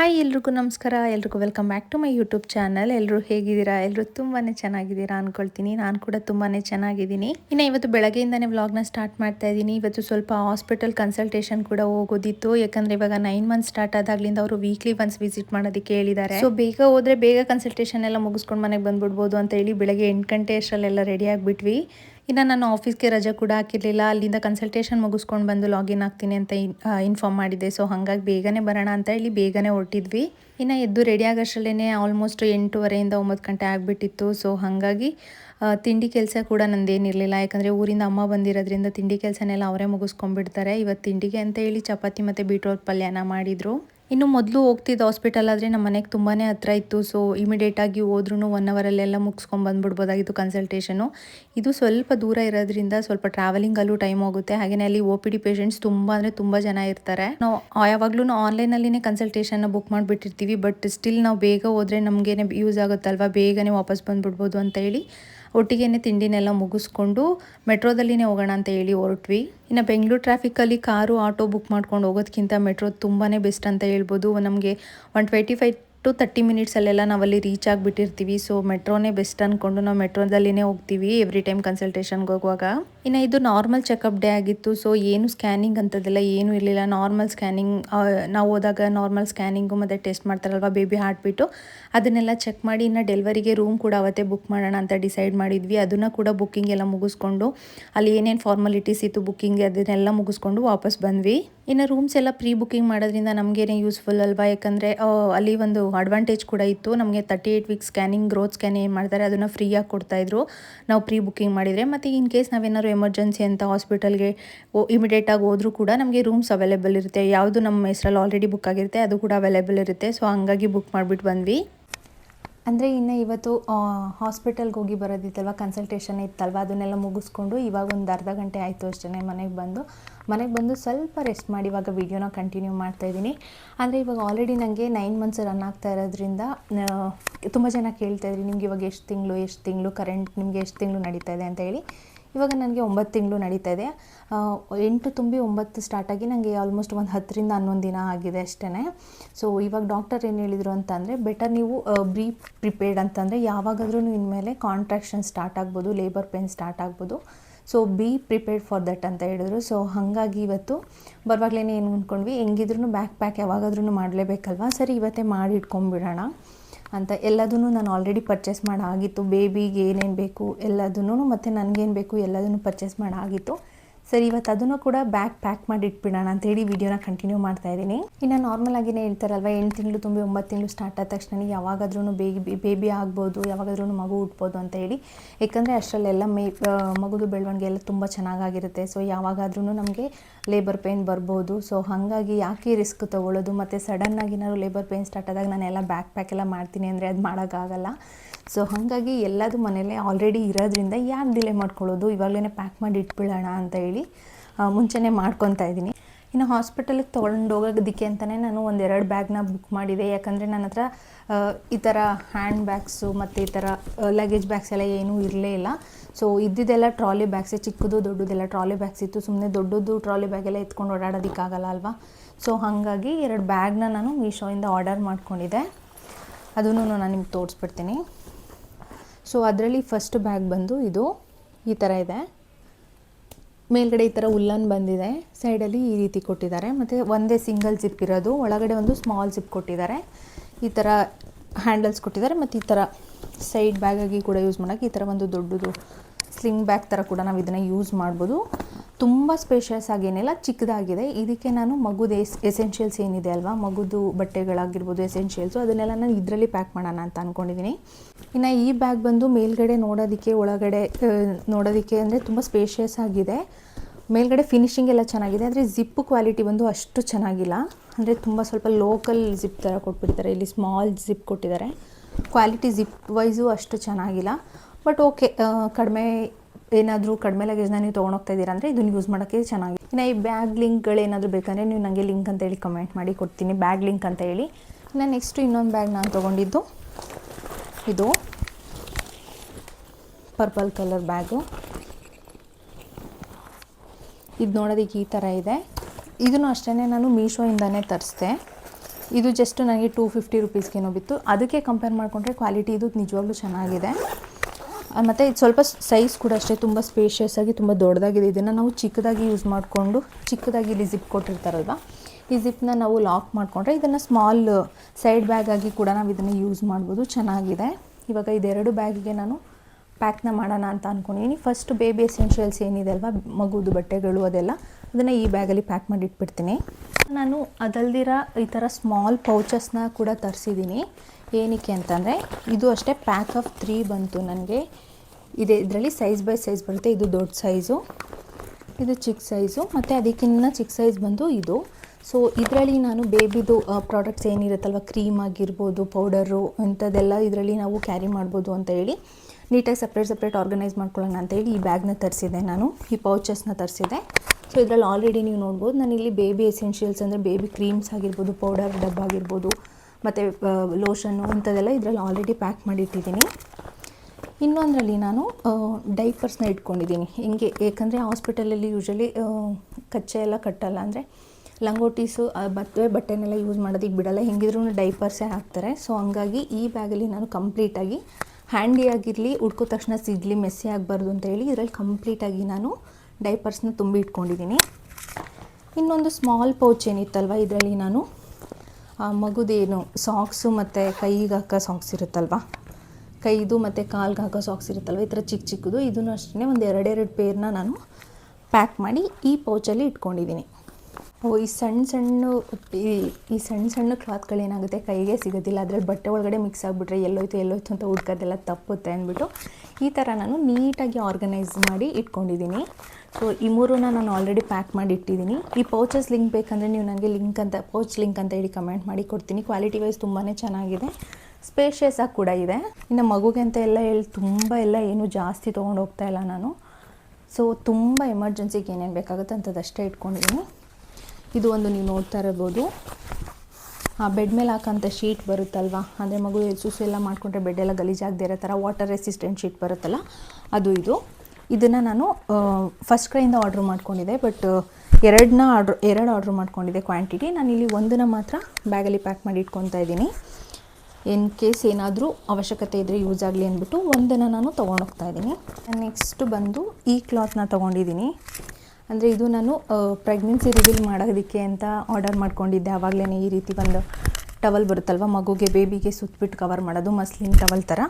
Hi ಎಲ್ರಿಗೂ ನಮಸ್ಕಾರ. ಎಲ್ರಿಗೂ welcome back to my YouTube channel ಎಲ್ಲರೂ ಹೇಗಿದ್ದೀರಾ? ಎಲ್ಲರೂ ತುಂಬಾ ಚೆನ್ನಾಗಿದ್ದೀರಾ ಅನ್ಕೊಳ್ತೀನಿ. ನಾನು ಕೂಡ ತುಂಬಾ ಚೆನ್ನಾಗಿದ್ದೀನಿ. ಇನ್ನು ಇವತ್ತು ಬೆಳಗ್ಗೆಯಿಂದನೇ ವ್ಲಾಗ್ನ ಸ್ಟಾರ್ಟ್ ಮಾಡ್ತಾ ಇದ್ದೀನಿ. ಇವತ್ತು ಸ್ವಲ್ಪ ಹಾಸ್ಪಿಟಲ್ ಕನ್ಸಲ್ಟೇಷನ್ ಕೂಡ ಹೋಗೋದಿತ್ತು. ಯಾಕಂದ್ರೆ ಇವಾಗ ನೈನ್ ಮಂತ್ ಸ್ಟಾರ್ಟ್ ಆದಾಗ್ಲಿಂದ ಅವರು ವೀಕ್ಲಿ ಒನ್ಸ್ ವಿಸಿಟ್ ಮಾಡೋದಕ್ಕೆ ಹೇಳಿದ್ದಾರೆ. ಸೊ ಬೇಗ ಹೋದ್ರೆ ಬೇಗ ಕನ್ಸಲ್ಟೇಷನ್ ಎಲ್ಲ ಮುಗಿಸ್ಕೊಂಡು ಮನೆಗೆ ಬಂದ್ಬಿಡ್ಬೋದು ಅಂತ ಹೇಳಿ ಬೆಳಗ್ಗೆ ಎಂಟು ಗಂಟೆ ಅಷ್ಟರಲ್ಲೆಲ್ಲ ರೆಡಿ ಆಗಿಬಿಟ್ವಿ. ಇನ್ನು ನಾನು ಆಫೀಸ್ಗೆ ರಜೆ ಕೂಡ ಹಾಕಿರಲಿಲ್ಲ. ಅಲ್ಲಿಂದ ಕನ್ಸಲ್ಟೇಷನ್ ಮುಗಿಸ್ಕೊಂಡು ಬಂದು ಲಾಗಿನ್ ಆಗ್ತೀನಿ ಅಂತ ಇನ್ಫಾರ್ಮ್ ಮಾಡಿದ್ದೆ. ಸೊ ಹಾಗಾಗಿ ಬೇಗನೆ ಬರೋಣ ಅಂತ ಹೇಳಿ ಬೇಗನೆ ಹೊರಟಿದ್ವಿ. ಇನ್ನು ಎದ್ದು ರೆಡಿ ಆಗೋಷ್ಟರಲ್ಲೇ ಆಲ್ಮೋಸ್ಟ್ ಎಂಟೂವರೆಯಿಂದ ಒಂಬತ್ತು ಗಂಟೆ ಆಗಿಬಿಟ್ಟಿತ್ತು. ಸೊ ಹಾಗಾಗಿ ತಿಂಡಿ ಕೆಲಸ ಕೂಡ ನಂದೇನಿರಲಿಲ್ಲ. ಯಾಕಂದರೆ ಊರಿಂದ ಅಮ್ಮ ಬಂದಿರೋದ್ರಿಂದ ತಿಂಡಿ ಕೆಲಸನೆಲ್ಲ ಅವರೇ ಮುಗಿಸ್ಕೊಂಡ್ಬಿಡ್ತಾರೆ. ಇವತ್ತು ತಿಂಡಿಗೆ ಅಂತ ಹೇಳಿ ಚಪಾತಿ ಮತ್ತು ಬೀಟ್ರೋಟ್ ಪಲ್ಯನ ಮಾಡಿದರು. ಇನ್ನು ಮೊದಲು ಹೋಗ್ತಿದ್ದ ಹಾಸ್ಪಿಟಲ್ ಆದರೆ ನಮ್ಮ ಮನೆಗೆ ತುಂಬಾ ಹತ್ರ ಇತ್ತು. ಸೊ ಇಮಿಡಿಯೇಟಾಗಿ ಹೋದ್ರೂ ಒನ್ ಅವರಲ್ಲೆಲ್ಲ ಮುಗಿಸ್ಕೊಂಡು ಬಂದ್ಬಿಡ್ಬೋದಾಗಿತ್ತು ಕನ್ಸಲ್ಟೇಷನು ಇದು ಸ್ವಲ್ಪ ದೂರ ಇರೋದ್ರಿಂದ ಸ್ವಲ್ಪ ಟ್ರಾವೆಲಿಂಗಲ್ಲೂ ಟೈಮ್ ಹೋಗುತ್ತೆ. ಹಾಗೆಯೇ ಅಲ್ಲಿ ಒ ಪಿ ಡಿ ಪೇಷೆಂಟ್ಸ್ ತುಂಬ ಅಂದರೆ ತುಂಬ ಜನ ಇರ್ತಾರೆ. ನಾವು ಯಾವಾಗಲೂ ಆನ್ಲೈನಲ್ಲಿನೇ ಕನ್ಸಲ್ಟೇಷನ್ನ ಬುಕ್ ಮಾಡಿಬಿಟ್ಟಿರ್ತೀವಿ ಬಟ್ ಸ್ಟಿಲ್ ನಾವು ಬೇಗ ಹೋದರೆ ನಮಗೇನೆ ಯೂಸ್ ಆಗುತ್ತಲ್ವ? ಬೇಗನೆ ವಾಪಸ್ ಬಂದುಬಿಡ್ಬೋದು ಅಂತ ಹೇಳಿ. ಒಟ್ಟಿಗೆ ತಿಂಡಿನೆಲ್ಲ ಮುಗಿಸ್ಕೊಂಡು ಮೆಟ್ರೋದಲ್ಲಿನೇ ಹೋಗೋಣ ಅಂತ ಹೇಳಿ ಹೊರಟ್ವಿ. ಇನ್ನು ಬೆಂಗಳೂರು ಟ್ರಾಫಿಕಲ್ಲಿ ಕಾರು ಆಟೋ ಬುಕ್ ಮಾಡ್ಕೊಂಡು ಹೋಗೋದಕ್ಕಿಂತ ಮೆಟ್ರೋ ತುಂಬಾ ಬೆಸ್ಟ್ ಅಂತ ಹೇಳ್ಬೋದು. ನಮಗೆ one twenty five to thirty ಮಿನಿಟ್ಸಲ್ಲೆಲ್ಲ ನಾವಲ್ಲಿ ರೀಚ್ ಆಗಿಬಿಟ್ಟಿರ್ತೀವಿ. ಸೊ ಮೆಟ್ರೋನೇ ಬೆಸ್ಟ್ ಅಂದ್ಕೊಂಡು ನಾವು ಮೆಟ್ರೋದಲ್ಲಿನೇ ಹೋಗ್ತೀವಿ ಎವ್ರಿ ಟೈಮ್ ಕನ್ಸಲ್ಟೇಷನ್ಗೆ ಹೋಗುವಾಗ. ಇನ್ನು ಇದು ನಾರ್ಮಲ್ ಚೆಕಪ್ ಡೇ ಆಗಿತ್ತು. ಸೊ ಏನು ಸ್ಕ್ಯಾನಿಂಗ್ ಅಂಥದ್ದೆಲ್ಲ ಏನೂ ಇರಲಿಲ್ಲ. ನಾರ್ಮಲ್ ಸ್ಕ್ಯಾನಿಂಗ್ ನಾವು ಹೋದಾಗ ನಾರ್ಮಲ್ ಸ್ಕ್ಯಾನಿಂಗು ಮತ್ತು ಟೆಸ್ಟ್ ಮಾಡ್ತಾರಲ್ವ ಬೇಬಿ ಹಾರ್ಟ್ ಬಿಟ್ಟು ಅದನ್ನೆಲ್ಲ ಚೆಕ್ ಮಾಡಿ ಇನ್ನು ಡೆಲಿವರಿಗೆ ರೂಮ್ ಕೂಡ ಅವತ್ತೇ ಬುಕ್ ಮಾಡೋಣ ಅಂತ ಡಿಸೈಡ್ ಮಾಡಿದ್ವಿ. ಅದನ್ನು ಕೂಡ ಬುಕ್ಕಿಂಗ್ ಎಲ್ಲ ಮುಗಿಸ್ಕೊಂಡು ಅಲ್ಲಿ ಏನೇನು ಫಾರ್ಮಾಲಿಟೀಸ್ ಇತ್ತು ಬುಕ್ಕಿಂಗ್ ಅದನ್ನೆಲ್ಲ ಮುಗಿಸ್ಕೊಂಡು ವಾಪಸ್ ಬಂದ್ವಿ. ಇನ್ನು ರೂಮ್ಸ್ ಎಲ್ಲ ಪ್ರೀ ಬುಕ್ಕಿಂಗ್ ಮಾಡೋದ್ರಿಂದ ನಮಗೇನೆ ಯೂಸ್ಫುಲ್ ಅಲ್ವಾ? ಯಾಕಂದರೆ ಅಲ್ಲಿ ಒಂದು ಅಡ್ವಾಂಟೇಜ್ ಕೂಡ ಇತ್ತು. ನಮಗೆ thirty eight week scanning growth scan ಏನು ಮಾಡ್ತಾರೆ ಅದನ್ನು ಫ್ರೀಯಾಗಿ ಕೊಡ್ತಾಯಿದ್ರು. ನಾವು ಪ್ರೀ ಬುಕ್ಕಿಂಗ್ ಮಾಡಿದರೆ ಮತ್ತು ಇನ್ ಕೇಸ್ ನಾವೇನಾದ್ರು ಎಮರ್ಜೆನ್ಸಿ ಅಂತ ಹಾಸ್ಪಿಟಲ್ಗೆ ಇಮಿಡಿಯೇಟಾಗಿ ಹೋದರೂ ಕೂಡ ನಮಗೆ ರೂಮ್ಸ್ ಅವೈಲೇಬಲ್ ಇರುತ್ತೆ. ಯಾವುದು ನಮ್ಮ ಹೆಸರಲ್ಲಿ ಆಲ್ರೆಡಿ ಬುಕ್ ಆಗಿರುತ್ತೆ, ಅದು ಕೂಡ ಅವೈಲೇಬಲ್ ಇರುತ್ತೆ. ಸೊ ಹಂಗಾಗಿ ಬುಕ್ ಮಾಡಿಬಿಟ್ಟು ಬಂದ್ವಿ. ಅಂದರೆ ಇನ್ನು ಇವತ್ತು ಹಾಸ್ಪಿಟಲ್ಗೆ ಹೋಗಿ ಬರೋದಿತ್ತಲ್ವ ಕನ್ಸಲ್ಟೇಷನ್ ಇತ್ತಲ್ವ, ಅದನ್ನೆಲ್ಲ ಮುಗಿಸ್ಕೊಂಡು ಇವಾಗ ಒಂದು ಅರ್ಧ ಗಂಟೆ ಆಯಿತು ಅಷ್ಟೇ ಮನೆಗೆ ಬಂದು. ಮನೆಗೆ ಬಂದು ಸ್ವಲ್ಪ ರೆಸ್ಟ್ ಮಾಡಿ ಇವಾಗ ವೀಡಿಯೋನ ಕಂಟಿನ್ಯೂ ಮಾಡ್ತಾಯಿದ್ದೀನಿ ಅಂದರೆ ಇವಾಗ ಆಲ್ರೆಡಿ ನನಗೆ ನೈನ್ ಮಂತ್ಸ್ ರನ್ ಆಗ್ತಾ ಇರೋದ್ರಿಂದ ತುಂಬ ಜನ ಕೇಳ್ತಾಯಿದ್ರಿ ನಿಮ್ಗೆ ಇವಾಗ ಎಷ್ಟು ತಿಂಗಳು ಎಷ್ಟು ತಿಂಗಳು ಕರೆಂಟ್ ನಿಮಗೆ ಎಷ್ಟು ತಿಂಗಳು ನಡೀತಾ ಇದೆ ಅಂತ ಹೇಳಿ. ಇವಾಗ ನನಗೆ ಒಂಬತ್ತು ತಿಂಗಳು ನಡೀತಾ ಇದೆ. ಎಂಟು ತುಂಬಿ ಒಂಬತ್ತು ಸ್ಟಾರ್ಟಾಗಿ ನನಗೆ ಆಲ್ಮೋಸ್ಟ್ ಒಂದು ಹತ್ತರಿಂದ ಹನ್ನೊಂದು ದಿನ ಆಗಿದೆ ಅಷ್ಟೇ ಸೊ ಇವಾಗ ಡಾಕ್ಟರ್ ಏನು ಹೇಳಿದರು ಅಂತಂದರೆ ಬೆಟರ್ ನೀವು ಬ್ರೀ ಪ್ರಿಪೇರ್ಡ್ ಅಂತಂದರೆ ಯಾವಾಗಾದ್ರೂ ಇನ್ಮೇಲೆ ಕಾಂಟ್ರಾಕ್ಷನ್ ಸ್ಟಾರ್ಟ್ ಆಗ್ಬೋದು ಲೇಬರ್ ಪೇನ್ ಸ್ಟಾರ್ಟ್ ಆಗ್ಬೋದು. So be prepared for that ಅಂತ ಹೇಳಿದ್ರು. ಸೊ ಹಾಗಾಗಿ ಇವತ್ತು ಬರುವಾಗಲೇ ಏನು ಅಂದ್ಕೊಂಡ್ವಿ ಹೆಂಗಿದ್ರು ಬ್ಯಾಕ್ ಪ್ಯಾಕ್ ಯಾವಾಗಾದ್ರೂ ಮಾಡಲೇಬೇಕಲ್ವಾ? ಸರಿ, ಇವತ್ತೇ ಮಾಡಿ ಇಟ್ಕೊಂಡ್ಬಿಡೋಣ. ಅಂತ ಎಲ್ಲದನ್ನು ನಾನು ಆಲ್ರೆಡಿ ಪರ್ಚೇಸ್ ಮಾಡಾಗಿತ್ತು. ಬೇಬಿಗೆ ಏನೇನು ಬೇಕು ಎಲ್ಲದನ್ನು, ಮತ್ತು ನನಗೇನು ಬೇಕು ಎಲ್ಲದನ್ನು ಪರ್ಚೇಸ್ ಮಾಡಾಗಿತ್ತು. ಸರಿ ಇವತ್ತು ಅದನ್ನು ಕೂಡ ಬ್ಯಾಗ್ ಪ್ಯಾಕ್ ಮಾಡಿ ಇಟ್ಬಿಡೋಣ ಅಂತೇಳಿ ವೀಡಿಯೋನ ಕಂಟಿನ್ಯೂ ಮಾಡ್ತಾ ಇದ್ದೀನಿ. ಇನ್ನು ನಾರ್ಮಲ್ ಆಗಿನೇ ಹೇಳ್ತಾರಲ್ವ, ಎಂಟು ತಿಂಗಳು ತುಂಬಿ ಒಂಬತ್ತು ತಿಂಗಳು ಸ್ಟಾರ್ಟ್ ಆದ ತಕ್ಷಣ ಯಾವಾಗಾದ್ರೂ ಬೇಬಿ ಬೇಬಿ ಆಗ್ಬೋದು ಯಾವಾಗಾದ್ರೂ ಮಗು ಹುಟ್ಬೋದು ಅಂತ ಹೇಳಿ. ಯಾಕಂದರೆ ಅಷ್ಟರಲ್ಲೆಲ್ಲ ಮೇ ಮಗುದು ಬೆಳವಣಿಗೆ ಎಲ್ಲ ತುಂಬ ಚೆನ್ನಾಗಾಗಿರುತ್ತೆ. ಸೊ ಯಾವಾಗಾದ್ರೂ ನಮಗೆ ಲೇಬರ್ ಪೇನ್ ಬರ್ಬೋದು. ಸೊ ಹಾಗಾಗಿ ಯಾಕೆ ರಿಸ್ಕ್ ತೊಗೊಳ್ಳೋದು? ಮತ್ತು ಸಡನ್ನಾಗಿ ಏನಾದ್ರು ಲೇಬರ್ ಪೇನ್ ಸ್ಟಾರ್ಟ್ ಆದಾಗ ನಾನೆಲ್ಲ ಬ್ಯಾಕ್ ಪ್ಯಾಕ್ ಎಲ್ಲ ಮಾಡ್ತೀನಿ ಅಂದರೆ ಅದು ಮಾಡೋಕ್ಕಾಗಲ್ಲ. ಸೊ ಹಾಗಾಗಿ ಎಲ್ಲದು ಮನೇಲೆ ಆಲ್ರೆಡಿ ಇರೋದ್ರಿಂದ ಯಾಕೆ ಡಿಲೇ ಮಾಡ್ಕೊಳ್ಳೋದು? ಇವಾಗಲೇ ಪ್ಯಾಕ್ ಮಾಡಿ ಇಟ್ಬಿಡೋಣ ಅಂತ ಹೇಳಿ ಮುಂಚೆನೇ ಮಾಡ್ಕೊತಾ ಇದ್ದೀನಿ. ಇನ್ನು ಹಾಸ್ಪಿಟಲಿಗೆ ತೊಗೊಂಡು ಹೋಗೋದಕ್ಕೆ ಅಂತಲೇ ನಾನು ಒಂದೆರಡು ಬ್ಯಾಗ್ನ ಬುಕ್ ಮಾಡಿದೆ. ಯಾಕಂದರೆ ನನ್ನ ಹತ್ರ ಈ ಥರ ಹ್ಯಾಂಡ್ ಬ್ಯಾಗ್ಸು ಮತ್ತು ಈ ಥರ ಲಗೇಜ್ ಬ್ಯಾಗ್ಸ್ ಎಲ್ಲ ಏನೂ ಇರಲೇ ಇಲ್ಲ. ಸೊ ಇದ್ದಿದ್ದೆಲ್ಲ ಟ್ರಾಲಿ ಬ್ಯಾಗ್ಸೇ ಚಿಕ್ಕದು ದೊಡ್ಡದೆಲ್ಲ ಟ್ರಾಲಿ ಬ್ಯಾಗ್ಸ್ ಇತ್ತು. ಸುಮ್ಮನೆ ದೊಡ್ಡದು ಟ್ರಾಲಿ ಬ್ಯಾಗೆಲ್ಲ ಎತ್ಕೊಂಡು ಓಡಾಡೋದಕ್ಕಾಗಲ್ಲ ಅಲ್ವಾ? ಸೊ ಹಾಗಾಗಿ ಎರಡು ಬ್ಯಾಗ್ನ ನಾನು ಮೀಶೋಯಿಂದ ಆರ್ಡರ್ ಮಾಡ್ಕೊಂಡಿದ್ದೆ. ಅದನ್ನು ನಾನು ನಿಮ್ಗೆ ತೋರಿಸ್ಬಿಡ್ತೀನಿ. ಸೊ ಅದರಲ್ಲಿ ಫಸ್ಟ್ ಬ್ಯಾಗ್ ಬಂದು ಇದು, ಈ ಥರ ಇದೆ. ಮೇಲ್ಗಡೆ ಈ ಥರ ಉಲ್ಲನ್ ಬಂದಿದೆ. ಸೈಡಲ್ಲಿ ಈ ರೀತಿ ಕೊಟ್ಟಿದ್ದಾರೆ. ಮತ್ತು ಒಂದೇ ಸಿಂಗಲ್ ಜಿಪ್ ಇರೋದು. ಒಳಗಡೆ ಒಂದು ಸ್ಮಾಲ್ ಜಿಪ್ ಕೊಟ್ಟಿದ್ದಾರೆ. ಈ ಥರ ಹ್ಯಾಂಡಲ್ಸ್ ಕೊಟ್ಟಿದ್ದಾರೆ. ಮತ್ತು ಈ ಥರ ಸೈಡ್ ಬ್ಯಾಗಾಗಿ ಕೂಡ ಯೂಸ್ ಮಾಡೋಕ್ಕೆ ಈ ಥರ ಒಂದು ದೊಡ್ಡದು ಸ್ಲಿಂಗ್ ಬ್ಯಾಗ್ ಥರ ಕೂಡ ನಾವು ಇದನ್ನು ಯೂಸ್ ಮಾಡ್ಬೋದು. ತುಂಬ ಸ್ಪೇಷಿಯಸ್ ಆಗೇನಿಲ್ಲ ಚಿಕ್ಕದಾಗಿದೆ. ಇದಕ್ಕೆ ನಾನು ಮಗುದು ಎಸ್ ಎಸೆನ್ಷಿಯಲ್ಸ್ ಏನಿದೆ ಅಲ್ವಾ? ಮಗುದು ಬಟ್ಟೆಗಳಾಗಿರ್ಬೋದು ಎಸೆನ್ಷಿಯಲ್ಸು ಅದನ್ನೆಲ್ಲ ನಾನು ಇದರಲ್ಲಿ ಪ್ಯಾಕ್ ಮಾಡೋಣ ಅಂತ ಅಂದ್ಕೊಂಡಿದ್ದೀನಿ ಇನ್ನು ಈ ಬ್ಯಾಗ್ ಬಂದು ಮೇಲ್ಗಡೆ ನೋಡೋದಕ್ಕೆ, ಒಳಗಡೆ ನೋಡೋದಕ್ಕೆ ಅಂದರೆ ತುಂಬ ಸ್ಪೇಷಿಯಸ್ ಆಗಿದೆ. ಮೇಲ್ಗಡೆ ಫಿನಿಷಿಂಗ್ ಎಲ್ಲ ಚೆನ್ನಾಗಿದೆ, ಆದರೆ ಜಿಪ್ಪು ಕ್ವಾಲಿಟಿ ಬಂದು ಅಷ್ಟು ಚೆನ್ನಾಗಿಲ್ಲ. ಅಂದರೆ ತುಂಬ ಸ್ವಲ್ಪ ಲೋಕಲ್ ಜಿಪ್ ಥರ ಕೊಟ್ಬಿಡ್ತಾರೆ. ಇಲ್ಲಿ ಸ್ಮಾಲ್ ಜಿಪ್ ಕೊಟ್ಟಿದ್ದಾರೆ. ಕ್ವಾಲಿಟಿ ಜಿಪ್ ವೈಸು ಅಷ್ಟು ಚೆನ್ನಾಗಿಲ್ಲ. ಬಟ್ ಓಕೆ ಕಡಿಮೆ ಏನಾದರೂ ಕಡಿಮೆ ಲಗೇಜ್ನ ನೀವು ತೊಗೊಂಡೋಗ್ತಾ ಇದ್ದೀರಾ ಅಂದರೆ ಇದನ್ನು ಯೂಸ್ ಮಾಡೋಕ್ಕೆ ಚೆನ್ನಾಗಿ. ಇನ್ನು ಈ ಬ್ಯಾಗ್ ಲಿಂಕ್ಗಳೇನಾದರೂ ಬೇಕಂದರೆ ನೀವು ನನಗೆ ಲಿಂಕ್ ಅಂತ ಹೇಳಿ ಕಮೆಂಟ್ ಮಾಡಿ ಕೊಡ್ತೀನಿ. ಬ್ಯಾಗ್ ಲಿಂಕ್ ಅಂತ ಹೇಳಿ. ಇನ್ನು ನೆಕ್ಸ್ಟು ಇನ್ನೊಂದು ಬ್ಯಾಗ್ ನಾನು ತೊಗೊಂಡಿದ್ದು. ಇದು ಪರ್ಪಲ್ ಕಲರ್ ಬ್ಯಾಗು ಇದು ನೋಡೋದಕ್ಕೆ ಈ ಥರ ಇದೆ. ಇದನ್ನು ಅಷ್ಟೇ ನಾನು ಮೀಶೋಯಿಂದನೇ ತರಿಸ್ದೆ. ಇದು ಜಸ್ಟ್ ನನಗೆ ಟೂ ಫಿಫ್ಟಿ ರುಪೀಸ್ಗೇನೋ ಬಿತ್ತು. ಅದಕ್ಕೆ ಕಂಪೇರ್ ಮಾಡಿಕೊಂಡ್ರೆ ಕ್ವಾಲಿಟಿ ಇದು ನಿಜವಾಗ್ಲೂ ಚೆನ್ನಾಗಿದೆ. ಮತ್ತು ಇದು ಸ್ವಲ್ಪ ಸೈಜ್ ಕೂಡ ಅಷ್ಟೇ ತುಂಬ ಸ್ಪೇಷಿಯಸ್ ಆಗಿ ತುಂಬ ದೊಡ್ಡದಾಗಿದೆ. ಇದನ್ನು ನಾವು ಚಿಕ್ಕದಾಗಿ ಯೂಸ್ ಮಾಡಿಕೊಂಡು, ಚಿಕ್ಕದಾಗಿ ಇಲ್ಲಿ ಜಿಪ್ ಕೊಟ್ಟಿರ್ತಾರಲ್ವ? ಈ ಜಿಪ್ನ ನಾವು ಲಾಕ್ ಮಾಡಿಕೊಂಡ್ರೆ ಇದನ್ನು ಸ್ಮಾಲ್ ಸೈಡ್ ಬ್ಯಾಗ್ ಆಗಿ ಕೂಡ ನಾವು ಇದನ್ನು ಯೂಸ್ ಮಾಡ್ಬೋದು. ಚೆನ್ನಾಗಿದೆ. ಇವಾಗ ಇದೆರಡು ಬ್ಯಾಗಿಗೆ ನಾನು ಪ್ಯಾಕ್ನ ಮಾಡೋಣ ಅಂತ ಅಂದ್ಕೊಂಡಿದ್ದೀನಿ ಫಸ್ಟ್ ಬೇಬಿ ಎಸೆನ್ಷಿಯಲ್ಸ್ ಏನಿದೆ ಅಲ್ವಾ? ಮಗುದು ಬಟ್ಟೆಗಳು ಅದೆಲ್ಲ. ಅದನ್ನು ಈ ಬ್ಯಾಗಲ್ಲಿ ಪ್ಯಾಕ್ ಮಾಡಿ ಇಟ್ಬಿಡ್ತೀನಿ ನಾನು ಅದಲ್ದಿರ ಈ ಥರ ಸ್ಮಾಲ್ ಪೌಚಸ್ನ ಕೂಡ ತರಿಸಿದ್ದೀನಿ ಏನಕ್ಕೆ ಅಂತಂದರೆ, ಇದು ಅಷ್ಟೇ ಪ್ಯಾಕ್ ಆಫ್ ತ್ರೀ ಬಂತು ನನಗೆ. ಇದೆ, ಇದರಲ್ಲಿ ಸೈಜ್ ಬೈ ಸೈಜ್ ಬರುತ್ತೆ. ಇದು ದೊಡ್ಡ ಸೈಜು ಇದು ಚಿಕ್ಕ ಸೈಜು ಮತ್ತು ಅದಕ್ಕಿಂತ ಚಿಕ್ಕ ಸೈಜ್ ಬಂದು ಇದು. ಸೊ ಇದರಲ್ಲಿ ನಾನು ಬೇಬಿದು ಪ್ರಾಡಕ್ಟ್ಸ್ ಏನಿರುತ್ತಲ್ವ ಕ್ರೀಮ್ ಆಗಿರ್ಬೋದು ಪೌಡರು ಅಂಥದ್ದೆಲ್ಲ ಇದರಲ್ಲಿ ನಾವು ಕ್ಯಾರಿ ಮಾಡ್ಬೋದು ಅಂತ ಹೇಳಿ, ನೀಟಾಗಿ ಸಪ್ರೇಟ್ ಸಪ್ರೇಟ್ ಆರ್ಗನೈಸ್ ಮಾಡ್ಕೊಳ್ಳೋಣ ಅಂತ ಹೇಳಿ ಈ ಬ್ಯಾಗ್ನ ತರಿಸಿದೆ ನಾನು. ಈ ಪೌಚಸ್ನ ತರಿಸಿದೆ ಸೊ ಇದರಲ್ಲಿ ಆಲ್ರೆಡಿ ನೀವು ನೋಡ್ಬೋದು ನಾನು ಇಲ್ಲಿ ಬೇಬಿ ಎಸೆನ್ಷಿಯಲ್ಸ್ ಅಂದರೆ ಬೇಬಿ ಕ್ರೀಮ್ಸ್ ಆಗಿರ್ಬೋದು ಪೌಡರ್ ಡಬ್ಬ ಆಗಿರ್ಬೋದು ಮತ್ತು ಲೋಷನ್ನು ಇಂಥದ್ದೆಲ್ಲ ಇದರಲ್ಲಿ ಆಲ್ರೆಡಿ ಪ್ಯಾಕ್ ಮಾಡಿಟ್ಟಿದ್ದೀನಿ. ಇನ್ನೊಂದರಲ್ಲಿ ನಾನು ಡೈಪರ್ಸ್ನ ಇಟ್ಕೊಂಡಿದ್ದೀನಿ. ಹೆಂಗೆ, ಏಕೆಂದರೆ ಹಾಸ್ಪಿಟಲಲ್ಲಿ ಯೂಶಲಿ ಕಚ್ಚೆ ಎಲ್ಲ ಕಟ್ಟಲ್ಲ. ಅಂದರೆ ಲಂಗೋಟೀಸು ಮತ್ತು ಬಟ್ಟೆನೆಲ್ಲ ಯೂಸ್ ಮಾಡೋದಕ್ಕೆ ಬಿಡಲ್ಲ. ಹೆಂಗಿದ್ರೂ ಡೈಪರ್ಸೇ ಹಾಕ್ತಾರೆ. ಸೊ ಹಂಗಾಗಿ ಈ ಬ್ಯಾಗಲ್ಲಿ ನಾನು ಕಂಪ್ಲೀಟಾಗಿ ಹ್ಯಾಂಡಿಯಾಗಿರಲಿ ಉಡ್ಕೋ ತಕ್ಷಣ ಸಿಗಲಿ ಮೆಸ್ಸಿ ಆಗಬಾರ್ದು ಅಂತ ಹೇಳಿ ಇದರಲ್ಲಿ ಕಂಪ್ಲೀಟಾಗಿ ನಾನು ಡೈಪರ್ಸ್ನ ತುಂಬಿ ಇಟ್ಕೊಂಡಿದ್ದೀನಿ. ಇನ್ನೊಂದು ಸ್ಮಾಲ್ ಪೌಚ್ ಏನಿತ್ತಲ್ವ, ಇದರಲ್ಲಿ ನಾನು ಮಗುದೇನು ಸಾಕ್ಸು ಮತ್ತು ಕೈಗೆ ಹಾಕೋ ಸಾಕ್ಸ್ ಇರುತ್ತಲ್ವ? ಕೈದು ಮತ್ತು ಕಾಲ್ಗೆ ಹಾಕೋ ಸಾಕ್ಸ್ ಇರುತ್ತಲ್ವ? ಈ ಥರ ಚಿಕ್ಕ ಚಿಕ್ಕದು. ಇದನ್ನು ಅಷ್ಟೇ ಒಂದು ಎರಡೆರಡು ಪೇರ್ನ ನಾನು ಪ್ಯಾಕ್ ಮಾಡಿ ಈ ಪೌಚಲ್ಲಿ ಇಟ್ಕೊಂಡಿದ್ದೀನಿ. ಈ ಸಣ್ಣ ಸಣ್ಣ ಈ ಈ ಸಣ್ಣ ಸಣ್ಣ ಕ್ಲಾತ್ಗಳೇನಾಗುತ್ತೆ ಕೈಗೆ ಸಿಗೋದಿಲ್ಲ. ಅದ್ರಲ್ಲಿ ಬಟ್ಟೆ ಒಳಗಡೆ ಮಿಕ್ಸ್ ಆಗಿಬಿಟ್ರೆ ಎಲ್ಲೋಯ್ತು ಎಲ್ಲೋಯ್ತು ಅಂತ ಹುಡ್ಕೋದೆಲ್ಲ ತಪ್ಪುತ್ತೆ ಅಂದ್ಬಿಟ್ಟು ಈ ಥರ ನಾನು ನೀಟಾಗಿ ಆರ್ಗನೈಸ್ ಮಾಡಿ ಇಟ್ಕೊಂಡಿದ್ದೀನಿ. ಸೊ ಈ ಮೂರನ್ನ ನಾನು ಆಲ್ರೆಡಿ ಪ್ಯಾಕ್ ಮಾಡಿ ಇಟ್ಟಿದ್ದೀನಿ. ಈ ಪೌಚಸ್ ಲಿಂಕ್ ಬೇಕಂದರೆ ನೀವು ನನಗೆ ಲಿಂಕ್ ಅಂತ ಪೌಚ್ ಲಿಂಕ್ ಅಂತ ಹೇಳಿ ಕಮೆಂಟ್ ಮಾಡಿ ಕೊಡ್ತೀನಿ. ಕ್ವಾಲಿಟಿ ವೈಸ್ ತುಂಬಾ ಚೆನ್ನಾಗಿದೆ. ಸ್ಪೇಷಿಯಸ್ ಆಗಿ ಕೂಡ ಇದೆ. ಇನ್ನು ಮಗುಗೆ ಅಂತ ಎಲ್ಲ ಹೇಳಿ ತುಂಬ ಎಲ್ಲ ಏನು ಜಾಸ್ತಿ ತೊಗೊಂಡು ಹೋಗ್ತಾ ಇಲ್ಲ ನಾನು. ಸೊ ತುಂಬ ಎಮರ್ಜೆನ್ಸಿಗೆ ಏನೇನು ಬೇಕಾಗುತ್ತೆ ಅಂಥದ್ದಷ್ಟೇ ಇಟ್ಕೊಂಡಿದ್ದೀನಿ. ಇದು ಒಂದು ನೀವು ನೋಡ್ತಾ ಇರ್ಬೋದು ಆ ಬೆಡ್ ಮೇಲೆ ಹಾಕೋಂಥ ಶೀಟ್ ಬರುತ್ತಲ್ವ? ಅಂದರೆ ಮಗು ಸುಸು ಎಲ್ಲ ಮಾಡಿಕೊಂಡ್ರೆ ಬೆಡ್ ಎಲ್ಲ ಗಲೀಜಾಗದೇ ಇರೋ ಥರ ವಾಟರ್ ರೆಸಿಸ್ಟೆಂಟ್ ಶೀಟ್ ಬರುತ್ತಲ್ಲ? ಅದು ಇದು. ಇದನ್ನು ನಾನು ಫಸ್ಟ್ ಕ್ರೈಯಿಂದ ಆರ್ಡ್ರ್ ಮಾಡ್ಕೊಂಡಿದ್ದೆ ಬಟ್ ಎರಡನ್ನ ಆರ್ಡ್ರ್ ಎರಡು ಆರ್ಡ್ರ್ ಮಾಡ್ಕೊಂಡಿದ್ದೆ ಕ್ವಾಂಟಿಟಿ ನಾನು ಇಲ್ಲಿ ಒಂದನ್ನು ಮಾತ್ರ ಬ್ಯಾಗಲ್ಲಿ ಪ್ಯಾಕ್ ಮಾಡಿ ಇಟ್ಕೊತಾ ಇದ್ದೀನಿ. ಇನ್ ಕೇಸ್ ಏನಾದರೂ ಅವಶ್ಯಕತೆ ಇದ್ದರೆ ಯೂಸ್ ಆಗಲಿ ಅಂದ್ಬಿಟ್ಟು ಒಂದನ್ನು ನಾನು ತೊಗೊಂಡೋಗ್ತಾ ಇದ್ದೀನಿ. ನೆಕ್ಸ್ಟ್ ಬಂದು ಈ ಕ್ಲಾತ್ನ ತೊಗೊಂಡಿದ್ದೀನಿ. ಅಂದರೆ ಇದು ನಾನು ಪ್ರೆಗ್ನೆನ್ಸಿ ರಿವೀಲ್ ಮಾಡೋದಕ್ಕೆ ಅಂತ ಆರ್ಡರ್ ಮಾಡ್ಕೊಂಡಿದ್ದೆ. ಆವಾಗಲೇ ಈ ರೀತಿ ಒಂದು ಟವಲ್ ಬರುತ್ತಲ್ವ, ಮಗುಗೆ ಬೇಬಿಗೆ ಸುತ್ತಬಿಟ್ಟು ಕವರ್ ಮಾಡೋದು ಮಸ್ಲಿನ್ ಟವಲ್ ಥರ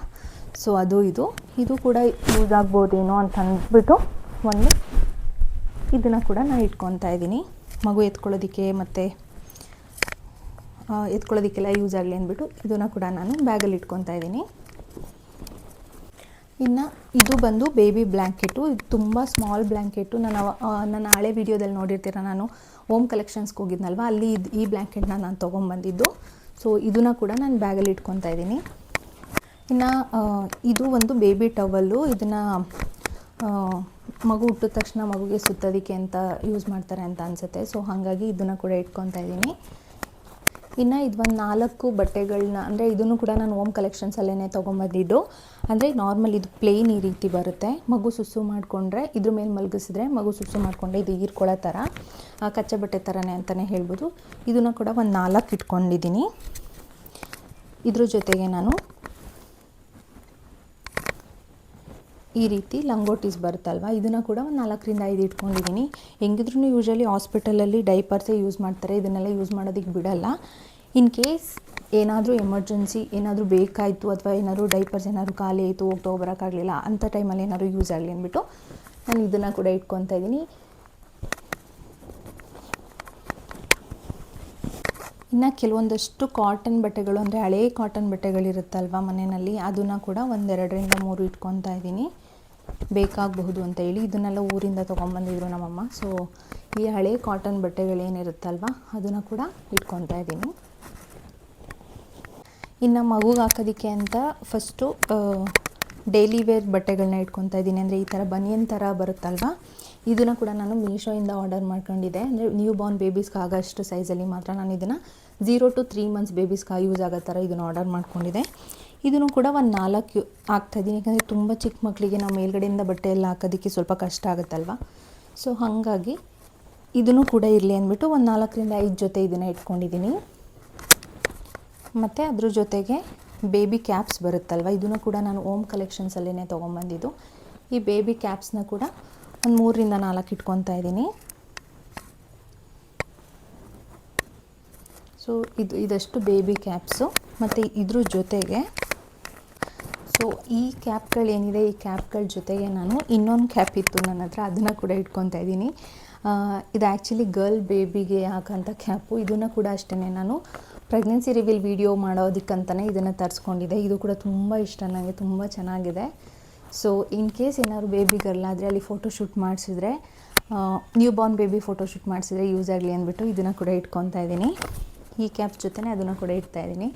ಸೊ ಅದು ಇದು. ಇದು ಕೂಡ ಯೂಸ್ ಆಗ್ಬೋದೇನೋ ಅಂತ ಅಂದ್ಬಿಟ್ಟು ಒಂದು ಇದನ್ನು ಕೂಡ ನಾನು ಇಟ್ಕೊತಾ ಇದ್ದೀನಿ. ಮಗು ಎತ್ಕೊಳ್ಳೋದಕ್ಕೆ ಮತ್ತು ಎತ್ಕೊಳ್ಳೋದಕ್ಕೆಲ್ಲ ಯೂಸ್ ಆಗಲಿ ಅಂದ್ಬಿಟ್ಟು ಇದನ್ನು ಕೂಡ ನಾನು ಬ್ಯಾಗಲ್ಲಿ ಇಟ್ಕೊತಾ ಇದ್ದೀನಿ. ಇನ್ನು ಇದು ಬಂದು ಬೇಬಿ ಬ್ಲ್ಯಾಂಕೆಟು ಇದು ತುಂಬ ಸ್ಮಾಲ್ ಬ್ಲ್ಯಾಂಕೆಟು ನಾನು ನನ್ನ ಹಳೆ ವೀಡಿಯೋದಲ್ಲಿ ನೋಡಿರ್ತೀರ ನಾನು? ಓಮ್ ಕಲೆಕ್ಷನ್ಸ್ಗೆ ಹೋಗಿದ್ನಲ್ವ? ಅಲ್ಲಿ ಇದು ಈ ಬ್ಲ್ಯಾಂಕೆಟ್ನ ನಾನು ತೊಗೊಂಬಂದಿದ್ದು. ಸೊ ಇದನ್ನು ಕೂಡ ನಾನು ಬ್ಯಾಗಲ್ಲಿ ಇಟ್ಕೊತಾ ಇದ್ದೀನಿ. ಇನ್ನು ಇದು ಒಂದು ಬೇಬಿ ಟವಲ್ಲು ಇದನ್ನು ಮಗು ಹುಟ್ಟಿದ ತಕ್ಷಣ ಮಗುಗೆ ಸುತ್ತೋದಕ್ಕೆ ಅಂತ ಯೂಸ್ ಮಾಡ್ತಾರೆ ಅಂತ ಅನಿಸುತ್ತೆ. ಸೊ ಹಾಗಾಗಿ ಇದನ್ನು ಕೂಡ ಇಟ್ಕೊತಾ ಇದ್ದೀನಿ. ಇನ್ನು ಇದು ಒಂದು ನಾಲ್ಕು ಬಟ್ಟೆಗಳನ್ನ ಅಂದರೆ ಇದನ್ನು ಕೂಡ ನಾನು ಓಮ್ ಕಲೆಕ್ಷನ್ಸಲ್ಲೇ ತೊಗೊಂಬಂದಿದ್ದು. ಅಂದರೆ ನಾರ್ಮಲ್ ಇದು ಪ್ಲೇನ್ ಈ ರೀತಿ ಬರುತ್ತೆ. ಮಗು ಸುಸು ಮಾಡಿಕೊಂಡ್ರೆ ಇದ್ರ ಮೇಲೆ ಮಲಗಿಸಿದ್ರೆ ಮಗು ಸುಸು ಮಾಡಿಕೊಂಡ್ರೆ ಇದು ಹೀರ್ಕೊಳ್ಳೋ ಥರ ಕಚ್ಚೆ ಬಟ್ಟೆ ಥರನೇ ಅಂತಲೇ ಹೇಳ್ಬೋದು. ಇದನ್ನು ಕೂಡ ಒಂದು ನಾಲ್ಕು ಇಟ್ಕೊಂಡಿದ್ದೀನಿ. ಇದ್ರ ಜೊತೆಗೆ ನಾನು ಈ ರೀತಿ ಲಂಗೋಟೀಸ್ ಬರುತ್ತಲ್ವ? ಇದನ್ನು ಕೂಡ ಒಂದು ನಾಲ್ಕರಿಂದ ಐದು ಇಟ್ಕೊಂಡಿದ್ದೀನಿ ಹೆಂಗಿದ್ರೂ ಯೂಶಲಿ ಹಾಸ್ಪಿಟಲಲ್ಲಿ ಡೈಪರ್ಸೇ ಯೂಸ್ ಮಾಡ್ತಾರೆ. ಇದನ್ನೆಲ್ಲ ಯೂಸ್ ಮಾಡೋದಕ್ಕೆ ಬಿಡಲ್ಲ. ಇನ್ ಕೇಸ್ ಏನಾದರೂ ಎಮರ್ಜೆನ್ಸಿ ಏನಾದರೂ ಬೇಕಾಯಿತು ಅಥವಾ ಏನಾದರೂ ಡೈಪರ್ಸ್ ಏನಾದರೂ ಖಾಲಿ ಆಯಿತು, ಹೋಗ್ತಾ ಬರೋಕ್ಕಾಗಲಿಲ್ಲ ಅಂಥ ಟೈಮಲ್ಲಿ ಏನಾದರೂ ಯೂಸ್ ಆಗಲಿ ಅಂದ್ಬಿಟ್ಟು ನಾನು ಇದನ್ನು ಕೂಡ ಇಟ್ಕೊತಾ ಇದ್ದೀನಿ ಇನ್ನು ಕೆಲವೊಂದಷ್ಟು ಕಾಟನ್ ಬಟ್ಟೆಗಳು ಅಂದರೆ ಹಳೇ ಕಾಟನ್ ಬಟ್ಟೆಗಳಿರುತ್ತಲ್ವ ಮನೆಯಲ್ಲಿ, ಅದನ್ನು ಕೂಡ ಒಂದೆರಡರಿಂದ ಮೂರು ಇಟ್ಕೊತಾ ಇದ್ದೀನಿ ಬೇಕಾಗಬಹುದು ಅಂತ ಹೇಳಿ ಇದನ್ನೆಲ್ಲ ಊರಿಂದ ತೊಗೊಂಬಂದಿದ್ರು ನಮ್ಮಮ್ಮ. ಸೊ ಈ ಹಳೆ ಕಾಟನ್ ಬಟ್ಟೆಗಳೇನಿರುತ್ತಲ್ವ ಅದನ್ನು ಕೂಡ ಇಟ್ಕೊತಾ ಇದ್ದೀನಿ. ಇನ್ನು ಮಗುಗೆ ಹಾಕೋದಕ್ಕೆ ಅಂತ ಫಸ್ಟು ಡೈಲಿ ವೇರ್ ಬಟ್ಟೆಗಳನ್ನ ಇಟ್ಕೊತಾ ಇದ್ದೀನಿ. ಅಂದರೆ ಈ ಥರ ಬನಿಯನ್ ಥರ ಬರುತ್ತಲ್ವ, ಇದನ್ನು ಕೂಡ ನಾನು ಮೀಶೋಯಿಂದ ಆರ್ಡರ್ ಮಾಡ್ಕೊಂಡಿದ್ದೆ. ಅಂದರೆ ನ್ಯೂ ಬಾರ್ನ್ ಬೇಬೀಸ್ಗೆ ಆಗೋಷ್ಟು ಸೈಜಲ್ಲಿ ಮಾತ್ರ ನಾನು ಇದನ್ನು ಝೀರೋ ಟು ತ್ರೀ ಮಂತ್ಸ್ ಬೇಬೀಸ್ಗೆ ಯೂಸ್ ಆಗೋ ಥರ ಇದನ್ನು ಆರ್ಡರ್ ಮಾಡ್ಕೊಂಡಿದ್ದೆ. ಇದನ್ನು ಕೂಡ ಒಂದು ನಾಲ್ಕು ಹಾಕ್ತಾಯಿದ್ದೀನಿ ಯಾಕಂದರೆ ತುಂಬ ಚಿಕ್ಕ ಮಕ್ಕಳಿಗೆ ನಾವು ಮೇಲ್ಗಡೆಯಿಂದ ಬಟ್ಟೆ ಎಲ್ಲ ಹಾಕೋದಕ್ಕೆ ಸ್ವಲ್ಪ ಕಷ್ಟ ಆಗುತ್ತಲ್ವ? ಸೊ ಹಾಗಾಗಿ ಇದನ್ನು ಕೂಡ ಇರಲಿ ಅಂದ್ಬಿಟ್ಟು ಒಂದು ನಾಲ್ಕರಿಂದ ಐದು ಜೊತೆ ಇದನ್ನು ಇಟ್ಕೊಂಡಿದ್ದೀನಿ ಮತ್ತು ಅದ್ರ ಜೊತೆಗೆ ಬೇಬಿ ಕ್ಯಾಪ್ಸ್ ಬರುತ್ತಲ್ವ? ಇದನ್ನು ಕೂಡ ನಾನು ಓಮ್ ಕಲೆಕ್ಷನ್ಸಲ್ಲೇ ತೊಗೊಂಬಂದಿದ್ದು. ಈ ಬೇಬಿ ಕ್ಯಾಪ್ಸ್ನ ಕೂಡ ಒಂದು ಮೂರರಿಂದ ನಾಲ್ಕು ಇಟ್ಕೊತಾ ಇದ್ದೀನಿ ಸೊ ಇದು, ಇದಷ್ಟು ಬೇಬಿ ಕ್ಯಾಪ್ಸು ಮತ್ತು ಇದ್ರ ಜೊತೆಗೆ ಸೊ ಈ ಕ್ಯಾಪ್ಗಳೇನಿದೆ ಈ ಕ್ಯಾಪ್ಗಳ ಜೊತೆಗೆ ನಾನು ಇನ್ನೊಂದು ಕ್ಯಾಪ್ ಇತ್ತು ನನ್ನ ಹತ್ರ. ಅದನ್ನು ಕೂಡ ಇಟ್ಕೊತಾ ಇದ್ದೀನಿ. ಇದು ಆ್ಯಕ್ಚುಲಿ ಗರ್ಲ್ ಬೇಬಿಗೆ ಹಾಕೋಂಥ ಕ್ಯಾಪು. ಇದನ್ನು ಕೂಡ ಅಷ್ಟೇ ನಾನು ಪ್ರೆಗ್ನೆನ್ಸಿ ರಿವೀಲ್ ವಿಡಿಯೋ ಮಾಡೋದಕ್ಕಂತಲೇ ಇದನ್ನು ತರಿಸ್ಕೊಂಡಿದ್ದೆ. ಇದು ಕೂಡ ತುಂಬ ಇಷ್ಟ ನನಗೆ ತುಂಬ ಚೆನ್ನಾಗಿದೆ. ಸೊ ಇನ್ ಕೇಸ್ ಏನಾದ್ರು ಬೇಬಿ ಗರ್ಲ್ ಆದರೆ ಅಲ್ಲಿ ಫೋಟೋಶೂಟ್ ಮಾಡಿಸಿದ್ರೆ ನ್ಯೂ ಬಾರ್ನ್ ಬೇಬಿ ಫೋಟೋಶೂಟ್ ಮಾಡಿಸಿದ್ರೆ ಯೂಸ್ ಆಗಲಿ ಅಂದ್ಬಿಟ್ಟು ಇದನ್ನು ಕೂಡ ಇಟ್ಕೊತಾ ಇದ್ದೀನಿ. ಈ ಕ್ಯಾಪ್ ಜೊತೆನೇ ಅದನ್ನು ಕೂಡ ಇಡ್ತಾ ಇದ್ದೀನಿ.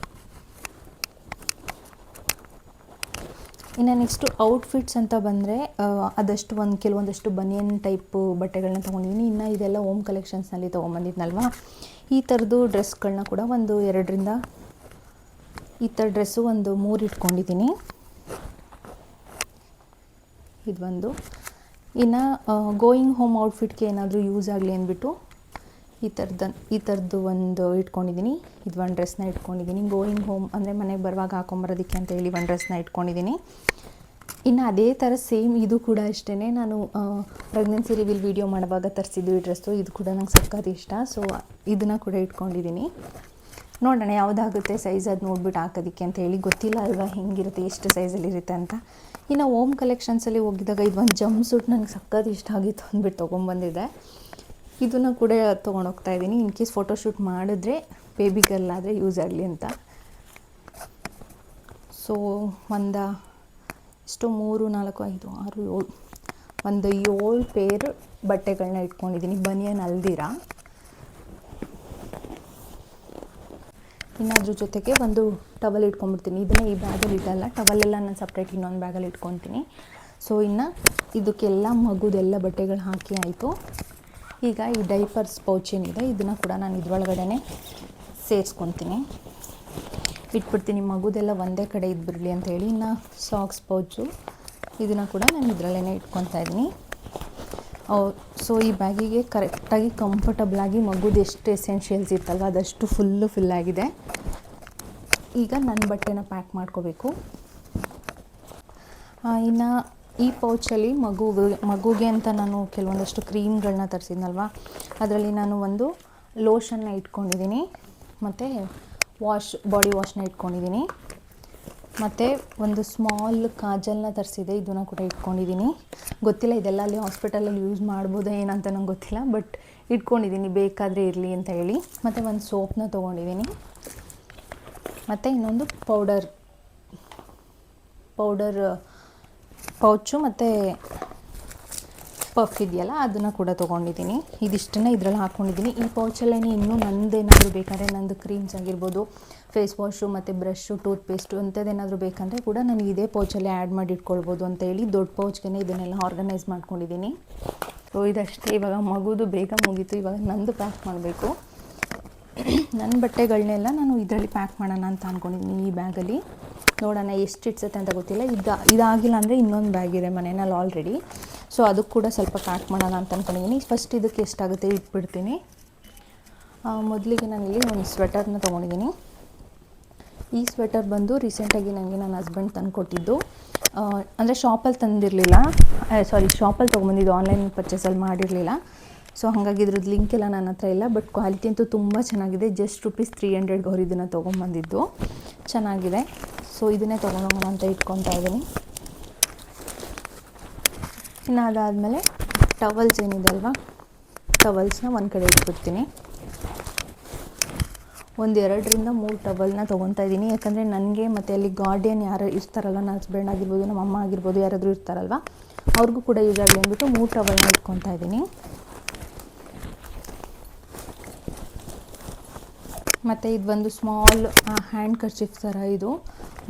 ಇನ್ನು ನೆಕ್ಸ್ಟು ಔಟ್ಫಿಟ್ಸ್ ಅಂತ ಬಂದರೆ ಅದಷ್ಟು ಒಂದು ಕೆಲವೊಂದಷ್ಟು ಬನಿಯನ್ ಟೈಪು ಬಟ್ಟೆಗಳನ್ನ ತೊಗೊಂಡಿದ್ದೀನಿ ಇನ್ನು ಇದೆಲ್ಲ ಓಮ್ ಕಲೆಕ್ಷನ್ಸ್ನಲ್ಲಿ ತೊಗೊಂಬಂದಿದ್ನಲ್ವಾ? ಈ ಥರದ್ದು ಡ್ರೆಸ್ಗಳನ್ನ ಕೂಡ ಒಂದು ಎರಡರಿಂದ, ಈ ಥರ ಡ್ರೆಸ್ಸು ಒಂದು ಮೂರು ಇಟ್ಕೊಂಡಿದ್ದೀನಿ ಇದು ಒಂದು ಇನ್ನು ಗೋಯಿಂಗ್ ಹೋಮ್ ಔಟ್ಫಿಟ್ಗೆ ಏನಾದರೂ ಯೂಸ್ ಆಗಲಿ ಅಂದ್ಬಿಟ್ಟು ಈ ಥರದ ಈ ಥರದ್ದು ಒಂದು ಇಟ್ಕೊಂಡಿದ್ದೀನಿ ಇದು ಒಂದು ಡ್ರೆಸ್ನ ಇಟ್ಕೊಂಡಿದ್ದೀನಿ ಗೋಯಿಂಗ್ ಹೋಮ್ ಅಂದರೆ ಮನೆಗೆ ಬರುವಾಗ ಹಾಕೊಂಬರೋದಕ್ಕೆ ಅಂತ ಹೇಳಿ ಒಂದು ಡ್ರೆಸ್ನ ಇಟ್ಕೊಂಡಿದ್ದೀನಿ ಇನ್ನು ಅದೇ ಥರ ಸೇಮ್ ಇದು ಕೂಡ ಅಷ್ಟೇ ನಾನು ಪ್ರೆಗ್ನೆನ್ಸಿ ರಿವೀಲ್ ವೀಡಿಯೋ ಮಾಡುವಾಗ ತರಿಸಿದ್ದು ಈ ಡ್ರೆಸ್ಸು ಇದು ಕೂಡ ನಂಗೆ ಸಖತ್ ಇಷ್ಟ. ಸೊ ಇದನ್ನು ಕೂಡ ಇಟ್ಕೊಂಡಿದ್ದೀನಿ ನೋಡೋಣ ಯಾವುದಾಗುತ್ತೆ ಸೈಜ್ ಅದು ನೋಡ್ಬಿಟ್ಟು ಹಾಕೋದಕ್ಕೆ ಅಂತ ಹೇಳಿ. ಗೊತ್ತಿಲ್ಲ ಅಲ್ವಾ ಹೆಂಗಿರುತ್ತೆ, ಎಷ್ಟು ಸೈಜಲ್ಲಿ ಇರುತ್ತೆ ಅಂತ. ಇನ್ನು ಓಮ್ ಕಲೆಕ್ಷನ್ಸಲ್ಲಿ ಹೋಗಿದಾಗ ಇದು ಒಂದು ಜಂಪ್ ಸೂಟ್ ನನಗೆ ಸಖತ್ ಇಷ್ಟ ಆಗಿತ್ತು ಅಂದ್ಬಿಟ್ಟು ತೊಗೊಂಬಂದಿದ್ದೆ. ಇದನ್ನು ಕೂಡ ತೊಗೊಂಡೋಗ್ತಾ ಇದ್ದೀನಿ. ಇನ್ ಕೇಸ್ ಫೋಟೋಶೂಟ್ ಮಾಡಿದ್ರೆ ಬೇಬಿ ಆದರೆ ಯೂಸ್ ಆಗಲಿ ಅಂತ. ಸೊ ಒಂದು ಇಷ್ಟು ಮೂರು, ನಾಲ್ಕು, ಐದು, ಆರು, ಏಳು, ಒಂದು ಏಳು ಪೇರ್ ಬಟ್ಟೆಗಳನ್ನ ಇಟ್ಕೊಂಡಿದ್ದೀನಿ. ಬನಿಯನ್ ಅಲ್ದಿರ? ಇನ್ನು ಅದ್ರ ಜೊತೆಗೆ ಒಂದು ಟವಲ್ ಇಟ್ಕೊಂಡ್ಬಿಡ್ತೀನಿ. ಇದನ್ನೇ ಈ ಬ್ಯಾಗಲ್ಲಿ ಇಡಲ್ಲ ಟವಲೆಲ್ಲ ನಾನು ಸಪ್ರೇಟ್ ಇನ್ನೊಂದು ಬ್ಯಾಗಲ್ಲಿ ಇಟ್ಕೊತೀನಿ. ಸೊ ಇನ್ನು ಇದಕ್ಕೆಲ್ಲ ಮಗುದೆಲ್ಲ ಬಟ್ಟೆಗಳು ಹಾಕಿ ಆಯಿತು. ಈಗ ಈ ಡೈಪರ್ಸ್ ಪೌಚ್ ಏನಿದೆ, ಇದನ್ನು ಕೂಡ ನಾನು ಇದ್ರೊಳಗಡೆ ಸೇರಿಸ್ಕೊತೀನಿ. ಇಟ್ಬಿಡ್ತೀನಿ, ಮಗುದೆಲ್ಲ ಒಂದೇ ಕಡೆ ಇದ್ಬಿಡಲಿ ಅಂತ ಹೇಳಿ, ಇನ್ನು ಸಾಕ್ಸ್ ಪೌಚು ಇದನ್ನು ಕೂಡ ನಾನು ಇದರಲ್ಲೇ ಇಟ್ಕೊತಾ ಇದ್ದೀನಿ. ಸೊ ಈ ಬ್ಯಾಗಿಗೆ ಕರೆಕ್ಟಾಗಿ ಕಂಫರ್ಟಬಲಾಗಿ ಮಗುದು ಎಷ್ಟು ಎಸೆನ್ಷಿಯಲ್ಸ್ ಇತ್ತಲ್ವ, ಅದಷ್ಟು ಫುಲ್ಲು ಫಿಲ್ ಆಗಿದೆ. ಈಗ ನನ್ನ ಬಟ್ಟೆನ ಪ್ಯಾಕ್ ಮಾಡ್ಕೋಬೇಕು. ಇನ್ನು ಈ ಪೌಚಲ್ಲಿ ಮಗುಗೆ ಮಗುಗೆ ಅಂತ ನಾನು ಕೆಲವೊಂದಷ್ಟು ಕ್ರೀಮ್ಗಳನ್ನ ತರಿಸಿದ್ನಲ್ವ? ಅದರಲ್ಲಿ ನಾನು ಒಂದು ಲೋಷನ್ನ ಇಟ್ಕೊಂಡಿದ್ದೀನಿ. ಮತ್ತು ವಾಶ್ ಬಾಡಿ ವಾಶ್ನ ಇಟ್ಕೊಂಡಿದ್ದೀನಿ. ಮತ್ತು ಒಂದು ಸ್ಮಾಲ್ ಕಾಜಲ್ನ ತರಿಸಿದೆ, ಇದನ್ನು ಕೂಡ ಇಟ್ಕೊಂಡಿದ್ದೀನಿ. ಗೊತ್ತಿಲ್ಲ, ಇದೆಲ್ಲ ಅಲ್ಲಿ ಹಾಸ್ಪಿಟಲಲ್ಲಿ ಯೂಸ್ ಮಾಡ್ಬೋದಾ ಏನಂತ ನಂಗೆ ಗೊತ್ತಿಲ್ಲ ಬಟ್ ಇಟ್ಕೊಂಡಿದ್ದೀನಿ, ಬೇಕಾದರೆ ಇರಲಿ ಅಂತ ಹೇಳಿ. ಮತ್ತು ಒಂದು ಸೋಪ್ನ ತೊಗೊಂಡಿದ್ದೀನಿ. ಮತ್ತು ಇನ್ನೊಂದು ಪೌಡರ್ ಪೌಡರ್ ಪೌಚು ಮತ್ತು ಪಫ್ ಇದೆಯಲ್ಲ, ಅದನ್ನು ಕೂಡ ತೊಗೊಂಡಿದ್ದೀನಿ. ಇದಿಷ್ಟನ್ನು ಇದರಲ್ಲಿ ಹಾಕ್ಕೊಂಡಿದ್ದೀನಿ ಈ ಪೌಚಲ್ಲೇ ಇನ್ನೂ ನಂದೇನಾದರೂ ಬೇಕಾದರೆ ನಂದು ಕ್ರೀಮ್ಸ್ ಆಗಿರ್ಬೋದು ಫೇಸ್ ವಾಶು ಮತ್ತು ಬ್ರಷು ಟೂತ್ಪೇಸ್ಟು ಅಂಥದ್ದೇನಾದರೂ ಬೇಕಂದರೆ ಕೂಡ ನನಗೆ ಇದೇ ಪೌಚಲ್ಲೇ ಆ್ಯಡ್ ಮಾಡಿ ಇಟ್ಕೊಳ್ಬೋದು ಅಂತ ಹೇಳಿ ದೊಡ್ಡ ಪೌಚ್ಗೆ ಇದನ್ನೆಲ್ಲ ಆರ್ಗನೈಸ್ ಮಾಡ್ಕೊಂಡಿದ್ದೀನಿ. ಸೊ ಇದಷ್ಟೇ. ಇವಾಗ ಮಗುದು ಬೇಗ ಮುಗೀತು. ಇವಾಗ ನಂದು ಪ್ಯಾಕ್ ಮಾಡಬೇಕು. ನನ್ನ ಬಟ್ಟೆಗಳನ್ನೆಲ್ಲ ನಾನು ಇದರಲ್ಲಿ ಪ್ಯಾಕ್ ಮಾಡೋಣ ಅಂತ ಅಂದ್ಕೊಂಡಿದ್ದೀನಿ ಈ ಬ್ಯಾಗಲ್ಲಿ ನೋಡೋಣ ಎಷ್ಟು ಇಟ್ಸುತ್ತೆ ಅಂತ ಗೊತ್ತಿಲ್ಲ. ಇದು ಇದಾಗಿಲ್ಲ ಅಂದರೆ ಇನ್ನೊಂದು ಬ್ಯಾಗ್ ಇದೆ ಮನೆಯಲ್ಲಿ ಆಲ್ರೆಡಿ ಸೊ ಅದಕ್ಕೆ ಕೂಡ ಸ್ವಲ್ಪ ಪ್ಯಾಕ್ ಮಾಡೋಣ ಅಂತ ಅಂದ್ಕೊಂಡಿದ್ದೀನಿ ಫಸ್ಟ್ ಇದಕ್ಕೆ ಎಷ್ಟಾಗುತ್ತೆ ಇಟ್ಬಿಡ್ತೀನಿ. ಮೊದಲಿಗೆ ನಾನಿಲ್ಲಿ ಒಂದು ಸ್ವೆಟರ್ನ ತೊಗೊಂಡಿದ್ದೀನಿ ಈ ಸ್ವೆಟರ್ ಬಂದು ರೀಸೆಂಟಾಗಿ ನನಗೆ ನನ್ನ ಹಸ್ಬೆಂಡ್ ತಂದು ಕೊಟ್ಟಿದ್ದು ಅಂದರೆ ಶಾಪಲ್ಲಿ ತಂದಿರಲಿಲ್ಲ. ಸಾರಿ ಶಾಪಲ್ಲಿ ತೊಗೊಂಬಂದಿದ್ದು ಆನ್ಲೈನ್ ಪರ್ಚೇಸಲ್ಲಿ ಮಾಡಿರಲಿಲ್ಲ. ಸೊ ಹಾಗಾಗಿ ಇದ್ರದ್ದು ಲಿಂಕ್ ಎಲ್ಲ ನನ್ನ ಹತ್ರ ಇಲ್ಲ ಬಟ್ ಕ್ವಾಲಿಟಿ ಅಂತೂ ತುಂಬ ಚೆನ್ನಾಗಿದೆ. ಜಸ್ಟ್ ರುಪೀಸ್ ತ್ರೀ ಹಂಡ್ರೆಡ್ಗೆ ಅವ್ರು ಇದನ್ನು ತೊಗೊಂಬಂದಿದ್ದು ಚೆನ್ನಾಗಿದೆ. ಸೊ ಇದನ್ನೇ ತೊಗೊಂಡೋಗೋಣ ಅಂತ ಇಟ್ಕೊತಾ ಇದ್ದೀನಿ. ಇನ್ನು ಅದಾದಮೇಲೆ ಟವಲ್ಸ್ ಏನಿದೆ ಅಲ್ವಾ? ಟವಲ್ಸ್ನ ಒಂದು ಕಡೆ ಇಟ್ಬಿಡ್ತೀನಿ. ಒಂದು ಎರಡರಿಂದ ಮೂರು ಟವಲ್ನ ತೊಗೊತಾ ಇದ್ದೀನಿ. ಯಾಕಂದರೆ ನನಗೆ ಮತ್ತು ಅಲ್ಲಿ ಗಾರ್ಡಿಯನ್ ಯಾರು ಇರ್ತಾರಲ್ಲ, ನನ್ನ ಹಸ್ಬೆಂಡ್ ಆಗಿರ್ಬೋದು ನಮ್ಮ ಅಮ್ಮ ಆಗಿರ್ಬೋದು, ಯಾರಾದರೂ ಇರ್ತಾರಲ್ವ, ಅವ್ರಿಗೂ ಕೂಡ ಯೂಸ್ ಆಗಲಿ ಅಂದ್ಬಿಟ್ಟು ಮೂರು ಟವಲ್ನ ಇಟ್ಕೊತಾ ಇದ್ದೀನಿ. ಮತ್ತು ಇದು ಒಂದು ಸ್ಮಾಲ್ ಹ್ಯಾಂಡ್ ಕರ್ಚಿಫ್ ಥರ ಇದು.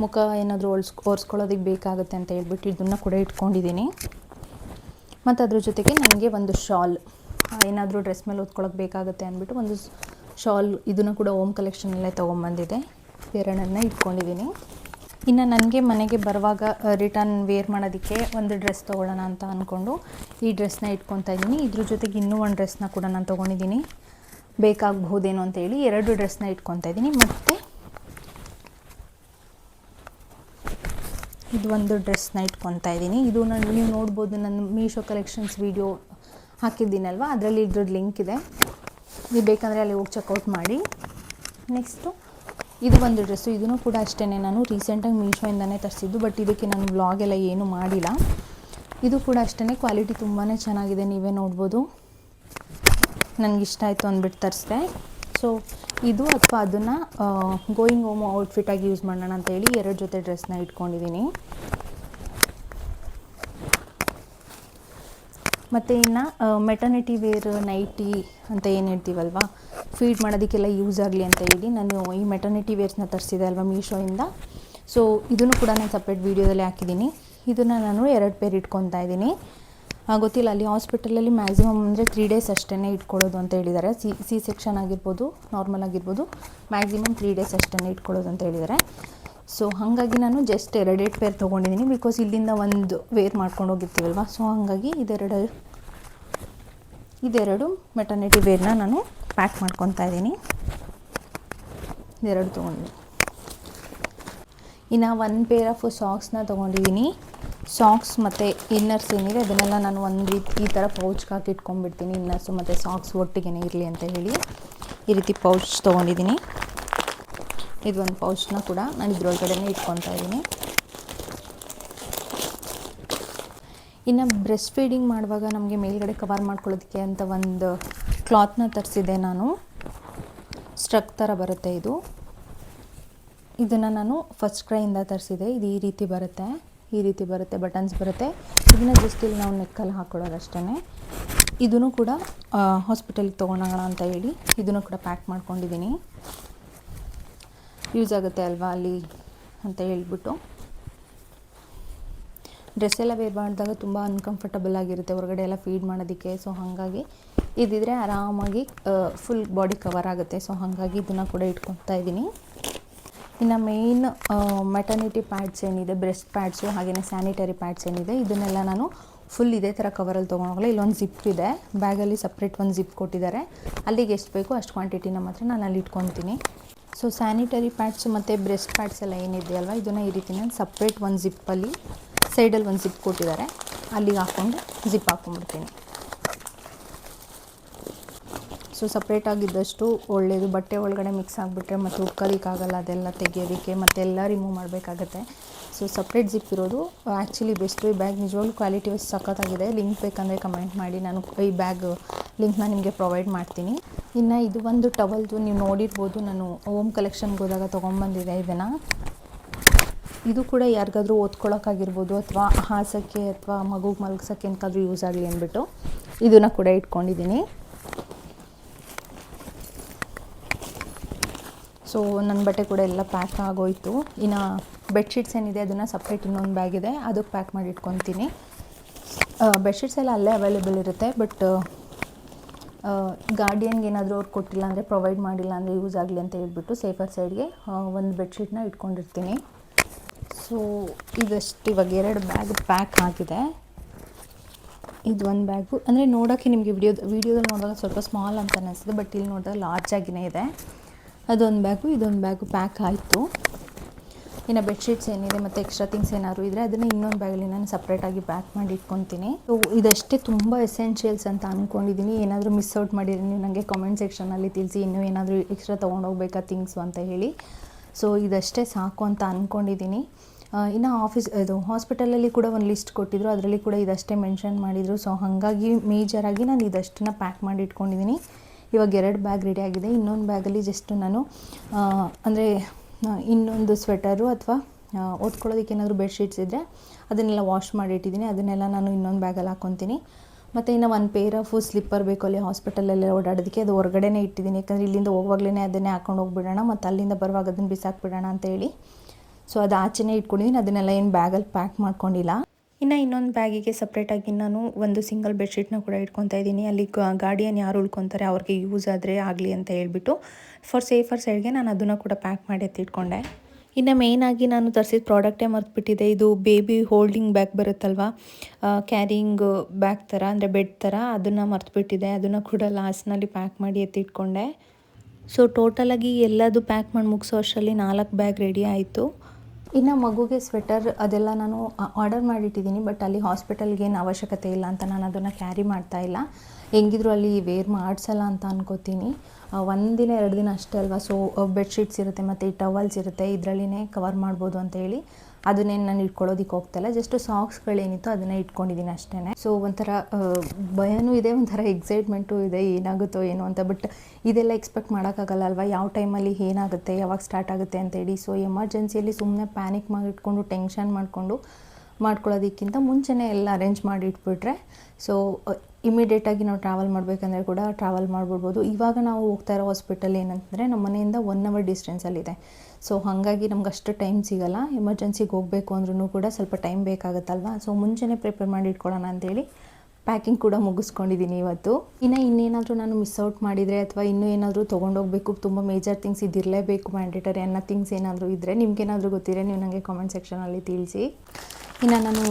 ಮುಖ ಏನಾದರೂ ಒರ್ಸ್ ಒರೆಸ್ಕೊಳ್ಳೋದಕ್ಕೆ ಬೇಕಾಗುತ್ತೆ ಅಂತ ಹೇಳ್ಬಿಟ್ಟು ಇದನ್ನು ಕೂಡ ಇಟ್ಕೊಂಡಿದ್ದೀನಿ. ಮತ್ತು ಅದ್ರ ಜೊತೆಗೆ ನನಗೆ ಒಂದು ಶಾಲ್ ಏನಾದರೂ ಡ್ರೆಸ್ ಮೇಲೆ ಓದ್ಕೊಳ್ಳೋಕೆ ಬೇಕಾಗುತ್ತೆ ಅಂದ್ಬಿಟ್ಟು ಒಂದು ಶಾಲ್ ಇದನ್ನು ಕೂಡ ಓಮ್ ಕಲೆಕ್ಷನಲ್ಲೇ ತೊಗೊಂಬಂದಿದೆ. ಎರಡನ್ನ ಇಟ್ಕೊಂಡಿದ್ದೀನಿ. ಇನ್ನು ನನಗೆ ಮನೆಗೆ ಬರುವಾಗ ರಿಟರ್ನ್ ವೇರ್ ಮಾಡೋದಕ್ಕೆ ಒಂದು ಡ್ರೆಸ್ ತೊಗೊಳ್ಳೋಣ ಅಂತ ಅಂದ್ಕೊಂಡು ಈ ಡ್ರೆಸ್ನ ಇಟ್ಕೊತಾ ಇದ್ದೀನಿ. ಇದ್ರ ಜೊತೆಗೆ ಇನ್ನೂ ಒಂದು ಡ್ರೆಸ್ನ ಕೂಡ ನಾನು ತೊಗೊಂಡಿದ್ದೀನಿ. ಬೇಕಾಗಬಹುದೇನೋ ಅಂತೇಳಿ ಎರಡು ಡ್ರೆಸ್ನ ಇಟ್ಕೊತಾ ಇದ್ದೀನಿ. ಮತ್ತು ಇದು ಒಂದು ಡ್ರೆಸ್ನ ಇಟ್ಕೊತಾ ಇದ್ದೀನಿ. ಇದು ನಾನು ನೀವು ನೋಡ್ಬೋದು ನನ್ನ ಮೀಶೋ ಕಲೆಕ್ಷನ್ಸ್ ವಿಡಿಯೋ ಹಾಕಿದ್ದೀನಲ್ವ? ಅದರಲ್ಲಿ ಇದ್ರದ್ದು ಲಿಂಕ್ ಇದೆ. ನೀವು ಬೇಕಂದರೆ ಅಲ್ಲಿ ಹೋಗಿ ಚೆಕ್ಔಟ್ ಮಾಡಿ. ನೆಕ್ಸ್ಟು ಇದು ಒಂದು ಡ್ರೆಸ್ಸು ಇದನ್ನು ಕೂಡ ಅಷ್ಟೇ ನಾನು ರೀಸೆಂಟಾಗಿ ಮೀಶೋಯಿಂದನೇ ತರಿಸಿದ್ದು ಬಟ್ ಇದಕ್ಕೆ ನಾನು ವ್ಲಾಗೆಲ್ಲ ಏನೂ ಮಾಡಿಲ್ಲ. ಇದು ಕೂಡ ಅಷ್ಟೇ ಕ್ವಾಲಿಟಿ ತುಂಬಾ ಚೆನ್ನಾಗಿದೆ. ನೀವೇ ನೋಡ್ಬೋದು. ನನಗಿಷ್ಟ ಆಯಿತು ಅಂದ್ಬಿಟ್ಟು ತರಿಸಿದೆ. ಸೊ ಇದು ಅಥವಾ ಅದನ್ನು ಗೋಯಿಂಗ್ ಹೋಮ್ ಔಟ್ಫಿಟ್ಟಾಗಿ ಯೂಸ್ ಮಾಡೋಣ ಅಂತ ಹೇಳಿ ಎರಡು ಜೊತೆ ಡ್ರೆಸ್ನ ಇಟ್ಕೊಂಡಿದ್ದೀನಿ ಮತ್ತು ಇನ್ನು ಮೆಟರ್ನಿಟಿ ವೇರ್ ನೈಟಿ ಅಂತ ಏನು ಹೇಳ್ತೀವಲ್ವಾ? ಫೀಡ್ ಮಾಡೋದಕ್ಕೆಲ್ಲ ಯೂಸ್ ಆಗಲಿ ಅಂತ ಹೇಳಿ ನಾನು ಈ ಮೆಟರ್ನಿಟಿ ವೇರ್ಸ್ನ ತರಿಸಿದೆ ಅಲ್ವಾ ಮೀಶೋಯಿಂದ. ಸೊ ಇದನ್ನು ಕೂಡ ನಾನು ಸಪ್ರೇಟ್ ವೀಡಿಯೋದಲ್ಲಿ ಹಾಕಿದ್ದೀನಿ ಇದನ್ನು ನಾನು ಎರಡು ಪೇರ್ ಇಟ್ಕೊತಾ ಇದ್ದೀನಿ. ಗೊತ್ತಿಲ್ಲ, ಅಲ್ಲಿ ಹಾಸ್ಪಿಟಲಲ್ಲಿ ಮ್ಯಾಕ್ಸಿಮಮ್ ಅಂದರೆ ತ್ರೀ ಡೇಸ್ ಅಷ್ಟೇ ಇಟ್ಕೊಳ್ಳೋದು ಅಂತ ಹೇಳಿದ್ದಾರೆ. ಸಿ ಸಿ ಸೆಕ್ಷನ್ ಆಗಿರ್ಬೋದು ನಾರ್ಮಲ್ ಆಗಿರ್ಬೋದು ಮ್ಯಾಕ್ಸಿಮಮ್ ತ್ರೀ ಡೇಸ್ ಅಷ್ಟೇ ಇಟ್ಕೊಳ್ಳೋದು ಅಂತ ಹೇಳಿದ್ದಾರೆ. ಸೊ ಹಾಗಾಗಿ ನಾನು ಜಸ್ಟ್ ಎರಡೆರಡು ಪೇರ್ ತೊಗೊಂಡಿದ್ದೀನಿ ಬಿಕಾಸ್ ಇಲ್ಲಿಂದ ಒಂದು ವೇರ್ ಮಾಡ್ಕೊಂಡು ಹೋಗಿರ್ತೀವಲ್ವ? ಸೊ ಹಾಗಾಗಿ ಇದೆರಡು ಇದೆರಡು ಮೆಟರ್ನಿಟಿ ವೇರ್ನ ನಾನು ಪ್ಯಾಕ್ ಮಾಡ್ಕೊತಾ ಇದ್ದೀನಿ. ಇದೆರಡು ತೊಗೊಂಡಿದ್ದೀನಿ. ಇನ್ನು ಒನ್ ಪೇರ್ ಆಫ್ ಸಾಕ್ಸ್ನ ತೊಗೊಂಡಿದ್ದೀನಿ. ಸಾಕ್ಸ್ ಮತ್ತು ಇನ್ನರ್ಸ್ ಏನಿದೆ, ಅದನ್ನೆಲ್ಲ ನಾನು ಒಂದು ರೀತಿ ಈ ಥರ ಪೌಚ್ಗೆ ಹಾಕಿ ಇಟ್ಕೊಂಡ್ಬಿಡ್ತೀನಿ. ಇನ್ನರ್ಸು ಮತ್ತು ಸಾಕ್ಸ್ ಒಟ್ಟಿಗೆನೇ ಇರಲಿ ಅಂತ ಹೇಳಿ ಈ ರೀತಿ ಪೌಚ್ ತೊಗೊಂಡಿದ್ದೀನಿ. ಇದೊಂದು ಪೌಚ್ನ ಕೂಡ ನಾನು ಇದ್ರೊಳಗಡೆನೇ ಇಟ್ಕೊತಾ ಇದ್ದೀನಿ. ಇನ್ನು ಬ್ರೆಸ್ಟ್ ಫೀಡಿಂಗ್ ಮಾಡುವಾಗ ನಮಗೆ ಮೇಲ್ಗಡೆ ಕವರ್ ಮಾಡ್ಕೊಳ್ಳೋದಕ್ಕೆ ಅಂತ ಒಂದು ಕ್ಲಾತ್ನ ತರಿಸಿದೆ ನಾನು. ಸ್ಟ್ರಕ್ ಥರ ಬರುತ್ತೆ ಇದು. ಇದನ್ನು ನಾನು ಫಸ್ಟ್ ಕ್ರೈಯಿಂದ ತರಿಸಿದೆ ಇದು ಈ ರೀತಿ ಬರುತ್ತೆ. ಈ ರೀತಿ ಬರುತ್ತೆ ಬಟನ್ಸ್ ಬರುತ್ತೆ. ಇದನ್ನು ಜಸ್ಟ್ ಇಲ್ಲಿ ನಾವು ನೆಕ್ಕಲ್ಲಿ ಹಾಕ್ಕೊಳ್ಳೋದು ಅಷ್ಟೇ ಇದನ್ನು ಕೂಡ ಹಾಸ್ಪಿಟಲ್ಗೆ ತೊಗೊಂಡೋಗೋಣ ಅಂತ ಹೇಳಿ ಇದನ್ನು ಕೂಡ ಪ್ಯಾಕ್ ಮಾಡ್ಕೊಂಡಿದ್ದೀನಿ. ಯೂಸ್ ಆಗುತ್ತೆ ಅಲ್ವಾ ಅಲ್ಲಿ ಅಂತ ಹೇಳ್ಬಿಟ್ಟು. ಡ್ರೆಸ್ ಎಲ್ಲ ವೇರ್ ಮಾಡಿದಾಗ ತುಂಬ ಅನ್ಕಂಫರ್ಟಬಲ್ ಆಗಿರುತ್ತೆ, ಹೊರಗಡೆ ಎಲ್ಲ ಫೀಡ್ ಮಾಡೋದಕ್ಕೆ. ಸೊ ಹಾಗಾಗಿ ಇದಿದ್ರೆ ಆರಾಮಾಗಿ ಫುಲ್ ಬಾಡಿ ಕವರ್ ಆಗುತ್ತೆ. ಸೊ ಹಾಗಾಗಿ ಇದನ್ನು ಕೂಡ ಇಟ್ಕೊತಾ ಇದ್ದೀನಿ. ಇನ್ನು ಮೇಯ್ನ್ ಮೆಟರ್ನಿಟಿ ಪ್ಯಾಡ್ಸ್ ಏನಿದೆ ಬ್ರೆಸ್ಟ್ ಪ್ಯಾಡ್ಸು ಹಾಗೆಯೇ ಸ್ಯಾನಿಟರಿ ಪ್ಯಾಡ್ಸ್ ಏನಿದೆ, ಇದನ್ನೆಲ್ಲ ನಾನು ಫುಲ್ ಇದೇ ಥರ ಕವರಲ್ಲಿ ತೊಗೊಂಡೋಗಲ್ಲ ಇಲ್ಲೊಂದು ಜಿಪ್ ಇದೆ. ಬ್ಯಾಗಲ್ಲಿ ಸಪ್ರೇಟ್ ಒಂದು ಜಿಪ್ ಕೊಟ್ಟಿದ್ದಾರೆ. ಅಲ್ಲಿಗೆ ಎಷ್ಟು ಬೇಕು ಅಷ್ಟು ಕ್ವಾಂಟಿಟಿನ ಮಾತ್ರ ನಾನು ಅಲ್ಲಿ ಇಟ್ಕೊತೀನಿ ಸೊ ಸ್ಯಾನಿಟರಿ ಪ್ಯಾಡ್ಸು ಮತ್ತು ಬ್ರೆಸ್ಟ್ ಪ್ಯಾಡ್ಸ್ ಎಲ್ಲ ಏನಿದೆಯಲ್ವ ಇದನ್ನು ಈ ರೀತಿ ನಾನು ಸಪ್ರೇಟ್ ಒಂದು ಜಿಪ್ಪಲ್ಲಿ ಸೈಡಲ್ಲಿ ಒಂದು ಜಿಪ್ ಕೊಟ್ಟಿದ್ದಾರೆ. ಅಲ್ಲಿಗೆ ಹಾಕ್ಕೊಂಡು ಜಿಪ್ ಹಾಕ್ಕೊಂಡ್ಬಿಡ್ತೀನಿ ಸೊ ಸಪ್ರೇಟಾಗಿದ್ದಷ್ಟು ಒಳ್ಳೆಯದು ಬಟ್ಟೆ ಒಳಗಡೆ ಮಿಕ್ಸ್ ಆಗಿಬಿಟ್ರೆ ಮತ್ತು ಉಟ್ಕೋದಕ್ಕಾಗಲ್ಲ ಅದೆಲ್ಲ ತೆಗಿಯೋದಕ್ಕೆ ಮತ್ತೆಲ್ಲ ರಿಮೂವ್ ಮಾಡಬೇಕಾಗತ್ತೆ. ಸೊ ಸಪ್ರೇಟ್ ಜಿಪ್ ಇರೋದು. ಆ್ಯಕ್ಚುಲಿ ಬೆಸ್ಟ್ ಈ ಬ್ಯಾಗ್ ನಿಜವಾಗ್ಲೂ ಕ್ವಾಲಿಟಿ ಸಖತ್ತಾಗಿದೆ. ಲಿಂಕ್ ಬೇಕಂದರೆ ಕಮೆಂಟ್ ಮಾಡಿ. ನಾನು ಈ ಬ್ಯಾಗ್ ಲಿಂಕ್ನ ನಿಮಗೆ ಪ್ರೊವೈಡ್ ಮಾಡ್ತೀನಿ. ಇನ್ನು ಇದು ಒಂದು ಟವಲ್ದು ನೀವು ನೋಡಿರ್ಬೋದು. ನಾನು ಓಮ್ ಕಲೆಕ್ಷನ್ಗೆ ಹೋದಾಗ ತೊಗೊಂಬಂದಿದೆ ಇದನ್ನು. ಇದು ಕೂಡ ಯಾರಿಗಾದರೂ ಓದ್ಕೊಳ್ಳೋಕ್ಕಾಗಿರ್ಬೋದು ಅಥವಾ ಹಾಸಕ್ಕೆ ಅಥವಾ ಮಗುಗೆ ಮಲಗ್ಸೋಕ್ಕೆ ಎಂತಾದ್ರೂ ಯೂಸ್ ಆಗಲಿ ಅಂದ್ಬಿಟ್ಟು. ಇದನ್ನು ಕೂಡ ಇಟ್ಕೊಂಡಿದ್ದೀನಿ. ಸೊ ನನ್ನ ಬಟ್ಟೆ ಕೂಡ ಎಲ್ಲ ಪ್ಯಾಕ್ ಆಗೋಯ್ತು. ಇನ್ನು ಬೆಡ್ಶೀಟ್ಸ್ ಏನಿದೆ ಅದನ್ನು ಸಪ್ರೇಟ್ ಇನ್ನೊಂದು ಬ್ಯಾಗ್ ಇದೆ. ಅದಕ್ಕೆ ಪ್ಯಾಕ್ ಮಾಡಿ ಇಟ್ಕೊತೀನಿ. ಬೆಡ್ಶೀಟ್ಸ್ ಎಲ್ಲ ಅಲ್ಲೇ ಅವೈಲೇಬಲ್ ಇರುತ್ತೆ ಬಟ್ ಗಾರ್ಡಿಯನ್ಗೆ ಏನಾದರೂ ಅವ್ರು ಕೊಟ್ಟಿಲ್ಲ ಅಂದರೆ ಪ್ರೊವೈಡ್ ಮಾಡಿಲ್ಲ ಅಂದರೆ ಯೂಸ್ ಆಗಲಿ ಅಂತ ಹೇಳ್ಬಿಟ್ಟು ಸೇಫರ್ ಸೈಡ್ಗೆ ಒಂದು ಬೆಡ್ಶೀಟ್ನ ಇಟ್ಕೊಂಡಿರ್ತೀನಿ. ಸೊ ಇದಷ್ಟು. ಇವಾಗ ಎರಡು ಬ್ಯಾಗ್ ಪ್ಯಾಕ್ ಆಗಿದೆ. ಇದು ಒಂದು ಬ್ಯಾಗು ಅಂದರೆ ನೋಡೋಕ್ಕೆ ನಿಮಗೆ ವಿಡಿಯೋ ವಿಡಿಯೋದಲ್ಲಿ ನೋಡಿದಾಗ ಸ್ವಲ್ಪ ಸ್ಮಾಲ್ ಅಂತ ಅನಿಸ್ತದೆ ಬಟ್ ಇಲ್ಲಿ ನೋಡಿದಾಗ ಲಾರ್ಜ್ ಆಗಿನೇ ಇದೆ. ಅದೊಂದು ಬ್ಯಾಗು, ಇದೊಂದು ಬ್ಯಾಗು ಪ್ಯಾಕ್ ಆಯಿತು. ಇನ್ನು ಬೆಡ್ಶೀಟ್ಸ್ ಏನಿದೆ ಮತ್ತು ಎಕ್ಸ್ಟ್ರಾ ಥಿಂಗ್ಸ್ ಏನಾದ್ರು ಇದ್ದರೆ ಅದನ್ನು ಇನ್ನೊಂದು ಬ್ಯಾಗಲ್ಲಿ ನಾನು ಸಪ್ರೇಟಾಗಿ ಪ್ಯಾಕ್ ಮಾಡಿ ಇಟ್ಕೊತೀನಿ. ಸೊ ಇದಷ್ಟೇ ತುಂಬ ಎಸೆನ್ಷಿಯಲ್ಸ್ ಅಂತ ಅಂದ್ಕೊಂಡಿದ್ದೀನಿ ಏನಾದರೂ ಮಿಸ್ ಔಟ್ ಮಾಡಿದರೆ ನೀವು ನನಗೆ ಕಾಮೆಂಟ್ ಸೆಕ್ಷನಲ್ಲಿ ತಿಳಿಸಿ, ಇನ್ನೂ ಏನಾದರೂ ಎಕ್ಸ್ಟ್ರಾ ತೊಗೊಂಡೋಗ್ಬೇಕಾ ಥಿಂಗ್ಸ್ ಅಂತ ಹೇಳಿ. ಸೊ ಇದಷ್ಟೇ ಸಾಕು ಅಂತ ಅಂದ್ಕೊಂಡಿದ್ದೀನಿ ಇನ್ನು ಆಫೀಸ್ ಇದು ಹಾಸ್ಪಿಟಲಲ್ಲಿ ಕೂಡ ಒಂದು ಲಿಸ್ಟ್ ಕೊಟ್ಟಿದ್ರು. ಅದರಲ್ಲಿ ಕೂಡ ಇದಷ್ಟೇ ಮೆನ್ಷನ್ ಮಾಡಿದರು. ಸೊ ಹಾಗಾಗಿ ಮೇಜರಾಗಿ ನಾನು ಇದಷ್ಟನ್ನು ಪ್ಯಾಕ್ ಮಾಡಿ ಇಟ್ಕೊಂಡಿದ್ದೀನಿ ಇವಾಗ ಎರಡು ಬ್ಯಾಗ್ ರೆಡಿ ಆಗಿದೆ. ಇನ್ನೊಂದು ಬ್ಯಾಗಲ್ಲಿ ಜಸ್ಟ್ ನಾನು ಅಂದರೆ ಇನ್ನೊಂದು ಸ್ವೆಟರು ಅಥವಾ ಓದ್ಕೊಳ್ಳೋದಕ್ಕೆ ಏನಾದರೂ ಬೆಡ್ಶೀಟ್ಸ್ ಇದ್ದರೆ ಅದನ್ನೆಲ್ಲ ವಾಶ್ ಮಾಡಿ ಇಟ್ಟಿದ್ದೀನಿ ಅದನ್ನೆಲ್ಲ ನಾನು ಇನ್ನೊಂದು ಬ್ಯಾಗಲ್ಲಿ ಹಾಕ್ಕೊತೀನಿ ಮತ್ತು ಇನ್ನು ಒಂದು ಪೇರ್ ಆಫ್ ಸ್ಲಿಪ್ಪರ್ ಬೇಕು ಅಲ್ಲಿ ಹಾಸ್ಪಿಟಲಲ್ಲೇ ಓಡಾಡೋದಕ್ಕೆ. ಅದು ಹೊರಗಡೆನೇ ಇಟ್ಟಿದ್ದೀನಿ. ಯಾಕಂದರೆ ಇಲ್ಲಿಂದ ಹೋಗುವಾಗಲೇ ಅದನ್ನೇ ಹಾಕೊಂಡು ಹೋಗ್ಬಿಡೋಣ. ಮತ್ತು ಅಲ್ಲಿಂದ ಬರುವಾಗ ಅದನ್ನು ಬಿಸಾಕ್ಬಿಡೋಣ ಅಂತ ಹೇಳಿ ಸೊ ಅದು ಆಚೆನೇ ಇಟ್ಕೊಂಡಿದ್ದೀನಿ. ಅದನ್ನೆಲ್ಲ ಏನು ಬ್ಯಾಗಲ್ಲಿ ಪ್ಯಾಕ್ ಮಾಡ್ಕೊಂಡಿಲ್ಲ. ಇನ್ನು ಇನ್ನೊಂದು ಬ್ಯಾಗಿಗೆ ಸಪ್ರೇಟಾಗಿ ನಾನು ಒಂದು ಸಿಂಗಲ್ ಬೆಡ್ಶೀಟ್ನ ಕೂಡ ಇಟ್ಕೊತಾ ಇದ್ದೀನಿ. ಅಲ್ಲಿ ಗಾಡಿಯನ್ನು ಯಾರು ಉಳ್ಕೊತಾರೆ, ಅವ್ರಿಗೆ ಯೂಸ್ ಆದರೆ ಆಗಲಿ ಅಂತ ಹೇಳ್ಬಿಟ್ಟು ಫಾರ್ ಸೇಫರ್ ಸೈಡ್ಗೆ ನಾನು ಅದನ್ನು ಕೂಡ ಪ್ಯಾಕ್ ಮಾಡಿ ಎತ್ತಿಟ್ಕೊಂಡೆ ಇನ್ನು ಮೇಯ್ನಾಗಿ ನಾನು ತರಿಸಿದ ಪ್ರಾಡಕ್ಟೇ ಮರ್ತುಬಿಟ್ಟಿದೆ. ಇದು ಬೇಬಿ ಹೋಲ್ಡಿಂಗ್ ಬ್ಯಾಗ್ ಬರುತ್ತಲ್ವ? ಕ್ಯಾರಿಂಗ್ ಬ್ಯಾಗ್ ಥರ ಅಂದರೆ ಬೆಡ್ ಥರ ಅದನ್ನು ಮರ್ತುಬಿಟ್ಟಿದೆ. ಅದನ್ನು ಕೂಡ ಲಾಸ್ಟ್ನಲ್ಲಿ ಪ್ಯಾಕ್ ಮಾಡಿ ಎತ್ತಿಟ್ಕೊಂಡೆ ಸೊ ಟೋಟಲಾಗಿ ಎಲ್ಲದು ಪ್ಯಾಕ್ ಮಾಡಿ ಮುಗಿಸೋ ಅಷ್ಟರಲ್ಲಿ ನಾಲ್ಕು ಬ್ಯಾಗ್ ರೆಡಿ ಆಯಿತು. ಇನ್ನು ಮಗುಗೆ ಸ್ವೆಟರ್ ಅದೆಲ್ಲ ನಾನು ಆರ್ಡರ್ ಮಾಡಿಟ್ಟಿದ್ದೀನಿ ಬಟ್ ಅಲ್ಲಿ ಹಾಸ್ಪಿಟಲ್ಗೆ ಏನು ಅವಶ್ಯಕತೆ ಇಲ್ಲ ಅಂತ ನಾನು ಅದನ್ನು ಕ್ಯಾರಿ ಮಾಡ್ತಾ ಇಲ್ಲ. ಹೆಂಗಿದ್ರು ಅಲ್ಲಿ ವೇರ್ ಮಾಡಿಸಲ್ಲ ಅಂತ ಅನ್ಕೋತೀನಿ. ಒಂದಿನ ಎರಡು ದಿನ ಅಷ್ಟೇ ಅಲ್ವಾ? ಸೊ ಬೆಡ್ಶೀಟ್ಸ್ ಇರುತ್ತೆ ಮತ್ತು ಈ ಟವಲ್ಸ್ ಇರುತ್ತೆ. ಇದರಲ್ಲಿನೇ ಕವರ್ ಮಾಡ್ಬೋದು ಅಂತ ಹೇಳಿ. ಅದನ್ನೇನು ನಾನು ಇಟ್ಕೊಳ್ಳೋದಕ್ಕೆ ಹೋಗ್ತಾಯಿಲ್ಲ ಜಸ್ಟ್ ಸಾಕ್ಸ್ಗಳೇನಿತ್ತು ಅದನ್ನು ಇಟ್ಕೊಂಡಿದ್ದೀನಿ ಅಷ್ಟೇ ಸೊ ಒಂಥರ ಭಯನೂ ಇದೆ, ಒಂಥರ ಎಕ್ಸೈಟ್ಮೆಂಟು ಇದೆ, ಏನಾಗುತ್ತೋ ಏನೋ ಅಂತ. ಬಟ್ ಇದೆಲ್ಲ ಎಕ್ಸ್ಪೆಕ್ಟ್ ಮಾಡೋಕ್ಕಾಗಲ್ಲ ಅಲ್ವಾ? ಯಾವ ಟೈಮಲ್ಲಿ ಏನಾಗುತ್ತೆ, ಯಾವಾಗ ಸ್ಟಾರ್ಟ್ ಆಗುತ್ತೆ ಅಂತೇಳಿ ಸೊ ಎಮರ್ಜೆನ್ಸಿಯಲ್ಲಿ ಸುಮ್ಮನೆ ಪ್ಯಾನಿಕ್ ಮಾಡಿಟ್ಕೊಂಡು ಟೆನ್ಷನ್ ಮಾಡಿಕೊಂಡು ಮಾಡ್ಕೊಳ್ಳೋದಕ್ಕಿಂತ ಮುಂಚೆನೇ ಎಲ್ಲ ಅರೇಂಜ್ ಮಾಡಿ ಇಟ್ಬಿಟ್ರೆ ಸೊ ಇಮಿಡಿಯೇಟಾಗಿ ನಾವು ಟ್ರಾವೆಲ್ ಮಾಡಬೇಕಂದ್ರೆ ಕೂಡ ಟ್ರಾವೆಲ್ ಮಾಡ್ಬಿಡ್ಬೋದು. ಇವಾಗ ನಾವು ಹೋಗ್ತಾ ಇರೋ ಹಾಸ್ಪಿಟಲ್ ಏನಂತಂದರೆ ನಮ್ಮ ಮನೆಯಿಂದ ಒನ್ ಅವರ್ ಡಿಸ್ಟೆನ್ಸಲ್ಲಿದೆ ಸೊ ಹಾಗಾಗಿ ನಮ್ಗೆ ಅಷ್ಟು ಟೈಮ್ ಸಿಗಲ್ಲ. ಎಮರ್ಜೆನ್ಸಿಗೆ ಹೋಗಬೇಕು ಅಂದ್ರೂ ಕೂಡ ಸ್ವಲ್ಪ ಟೈಮ್ ಬೇಕಾಗುತ್ತಲ್ವಾ? ಸೊ ಮುಂಚೆನೇ ಪ್ರಿಪೇರ್ ಮಾಡಿ ಇಟ್ಕೊಳ್ಳೋಣ ಅಂತೇಳಿ ಪ್ಯಾಕಿಂಗ್ ಕೂಡ ಮುಗಿಸ್ಕೊಂಡಿದ್ದೀನಿ ಇವತ್ತು. ಇನ್ನು ಇನ್ನೇನಾದರೂ ನಾನು ಮಿಸ್ ಔಟ್ ಮಾಡಿದರೆ ಅಥವಾ ಇನ್ನೂ ಏನಾದರೂ ತೊಗೊಂಡೋಗ್ಬೇಕು, ತುಂಬ ಮೇಜರ್ ಥಿಂಗ್ಸ್ ಇದಿರಲೇಬೇಕು ಮ್ಯಾಂಡೇಟರಿ ಅನ್ನೋ ಥಿಂಗ್ಸ್ ಏನಾದರೂ ಇದ್ದರೆ ನಿಮ್ಗೇನಾದರೂ ಗೊತ್ತಿದ್ರೆ ನೀವು ನನಗೆ ಕಾಮೆಂಟ್ ಸೆಕ್ಷನಲ್ಲಿ ತಿಳಿಸಿ. ಇನ್ನು ನಾನು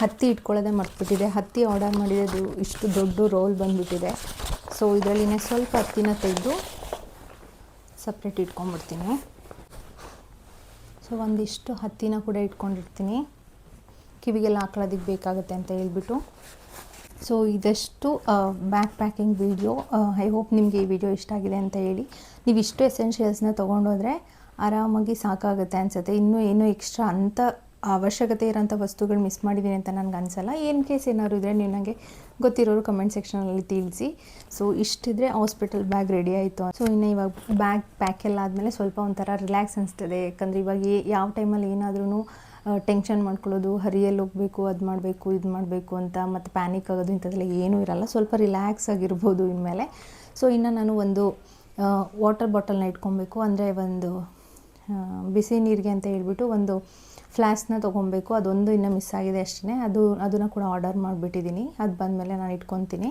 ಹತ್ತಿ ಇಟ್ಕೊಳ್ಳೋದೇ ಮರ್ತ್ಬಿಟ್ಟಿದೆ. ಹತ್ತಿ ಆರ್ಡರ್ ಮಾಡಿರೋದು ಇಷ್ಟು ದೊಡ್ಡ ರೋಲ್ ಬಂದುಬಿಟ್ಟಿದೆ. ಸೊ ಇದರಲ್ಲಿ ಸ್ವಲ್ಪ ಹತ್ತಿನ ತೆಗೆದು ಸಪ್ರೇಟ್ ಇಟ್ಕೊಂಡ್ಬಿಡ್ತೀನಿ. ಸೊ ಒಂದಿಷ್ಟು ಹತ್ತಿನ ಕೂಡ ಇಟ್ಕೊಂಡಿರ್ತೀನಿ. ಕಿವಿಗೆಲ್ಲ ಹಾಕೊಳ್ಳೋದಕ್ಕೆ ಬೇಕಾಗುತ್ತೆ ಅಂತ ಹೇಳ್ಬಿಟ್ಟು. So ಇದಷ್ಟು back packing video I hope ನಿಮಗೆ ಈ ವಿಡಿಯೋ ಇಷ್ಟ ಆಗಿದೆ ಅಂತ ಹೇಳಿ. ನೀವು ಇಷ್ಟು ಎಸೆನ್ಷಿಯಲ್ಸ್ನ ತೊಗೊಂಡೋದ್ರೆ ಆರಾಮಾಗಿ ಸಾಕಾಗುತ್ತೆ ಅನಿಸುತ್ತೆ. ಇನ್ನೂ ಏನೂ ಎಕ್ಸ್ಟ್ರಾ ಅಂಥ ಅವಶ್ಯಕತೆ ಇರೋಂಥ ವಸ್ತುಗಳು ಮಿಸ್ ಮಾಡಿದ್ದೀನಿ ಅಂತ ನನಗೆ ಅನಿಸಲ್ಲ. ಏನು ಕೇಸ್ ಏನಾದ್ರು ಇದ್ದರೆ ನೀವು ನನಗೆ ಗೊತ್ತಿರೋರು ಕಮೆಂಟ್ ಸೆಕ್ಷನಲ್ಲಿ ತಿಳಿಸಿ. ಸೊ ಇಷ್ಟಿದ್ರೆ ಹಾಸ್ಪಿಟಲ್ ಬ್ಯಾಗ್ ರೆಡಿ ಆಯಿತು ಸೊ ಇನ್ನು ಇವಾಗ ಬ್ಯಾಗ್ ಪ್ಯಾಕ್ ಎಲ್ಲ ಆದಮೇಲೆ ಸ್ವಲ್ಪ ಒಂಥರ ರಿಲ್ಯಾಕ್ಸ್ ಅನಿಸ್ತದೆ. ಯಾಕಂದರೆ ಇವಾಗ ಯಾವ ಟೈಮಲ್ಲಿ ಏನಾದ್ರೂ ಟೆನ್ಷನ್ ಮಾಡ್ಕೊಳ್ಳೋದು, ಹರಿಯಲ್ಲಿ ಹೋಗಬೇಕು, ಅದು ಮಾಡಬೇಕು, ಇದು ಮಾಡಬೇಕು ಅಂತ, ಮತ್ತು ಪ್ಯಾನಿಕ್ ಆಗೋದು ಇಂಥದ್ದೆಲ್ಲ ಏನೂ ಇರಲ್ಲ. ಸ್ವಲ್ಪ ರಿಲ್ಯಾಕ್ಸ್ ಆಗಿರ್ಬೋದು ಇನ್ಮೇಲೆ. ಸೊ ಇನ್ನು ನಾನು ಒಂದು ವಾಟರ್ ಬಾಟಲ್ನ ಇಟ್ಕೊಬೇಕು. ಅಂದರೆ ಒಂದು ಬಿಸಿ ನೀರಿಗೆ ಅಂತ ಹೇಳ್ಬಿಟ್ಟು ಒಂದು ಫ್ಲಾಸ್ಕ್ನ ತೊಗೊಬೇಕು. ಅದೊಂದು ಇನ್ನೂ ಮಿಸ್ ಆಗಿದೆ ಅಷ್ಟೇ ಅದು, ಅದನ್ನು ಕೂಡ ಆರ್ಡರ್ ಮಾಡಿಬಿಟ್ಟಿದ್ದೀನಿ. ಅದು ಬಂದಮೇಲೆ ನಾನು ಇಟ್ಕೊತೀನಿ.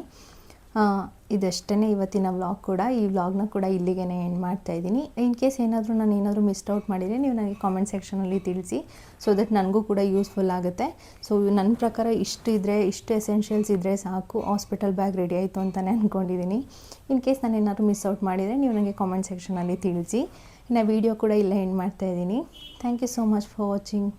ಇದಷ್ಟೇ ಇವತ್ತಿನ ವ್ಲಾಗ್ ಕೂಡ. ಈ ವ್ಲಾಗ್ನ ಕೂಡ ಇಲ್ಲಿಗೆ ಎಂಡ್ ಮಾಡ್ತಾ ಇದ್ದೀನಿ. ಇನ್ ಕೇಸ್ ಏನಾದರೂ ನಾನು ಏನಾದರೂ ಮಿಸ್ ಔಟ್ ಮಾಡಿದರೆ ನೀವು ನನಗೆ ಕಾಮೆಂಟ್ ಸೆಕ್ಷನಲ್ಲಿ ತಿಳಿಸಿ ಸೊ ದಟ್ ನನಗೂ ಕೂಡ ಯೂಸ್ಫುಲ್ ಆಗುತ್ತೆ. ಸೊ ನನ್ನ ಪ್ರಕಾರ ಇಷ್ಟು ಇದ್ದರೆ ಇಷ್ಟು ಎಸೆನ್ಷಿಯಲ್ಸ್ ಇದ್ದರೆ ಸಾಕು. ಹಾಸ್ಪಿಟಲ್ ಬ್ಯಾಗ್ ರೆಡಿ ಆಯಿತು ಅಂತಲೇ ಅಂದ್ಕೊಂಡಿದ್ದೀನಿ ಇನ್ ಕೇಸ್ ನಾನು ಏನಾದರೂ ಮಿಸ್ ಔಟ್ ಮಾಡಿದರೆ ನೀವು ನನಗೆ ಕಾಮೆಂಟ್ ಸೆಕ್ಷನಲ್ಲಿ ತಿಳಿಸಿ. ಇನ್ನು ವೀಡಿಯೋ ಕೂಡ ಇಲ್ಲೇ ಎಂಡ್ ಮಾಡ್ತಾಯಿದ್ದೀನಿ thank you so much for watching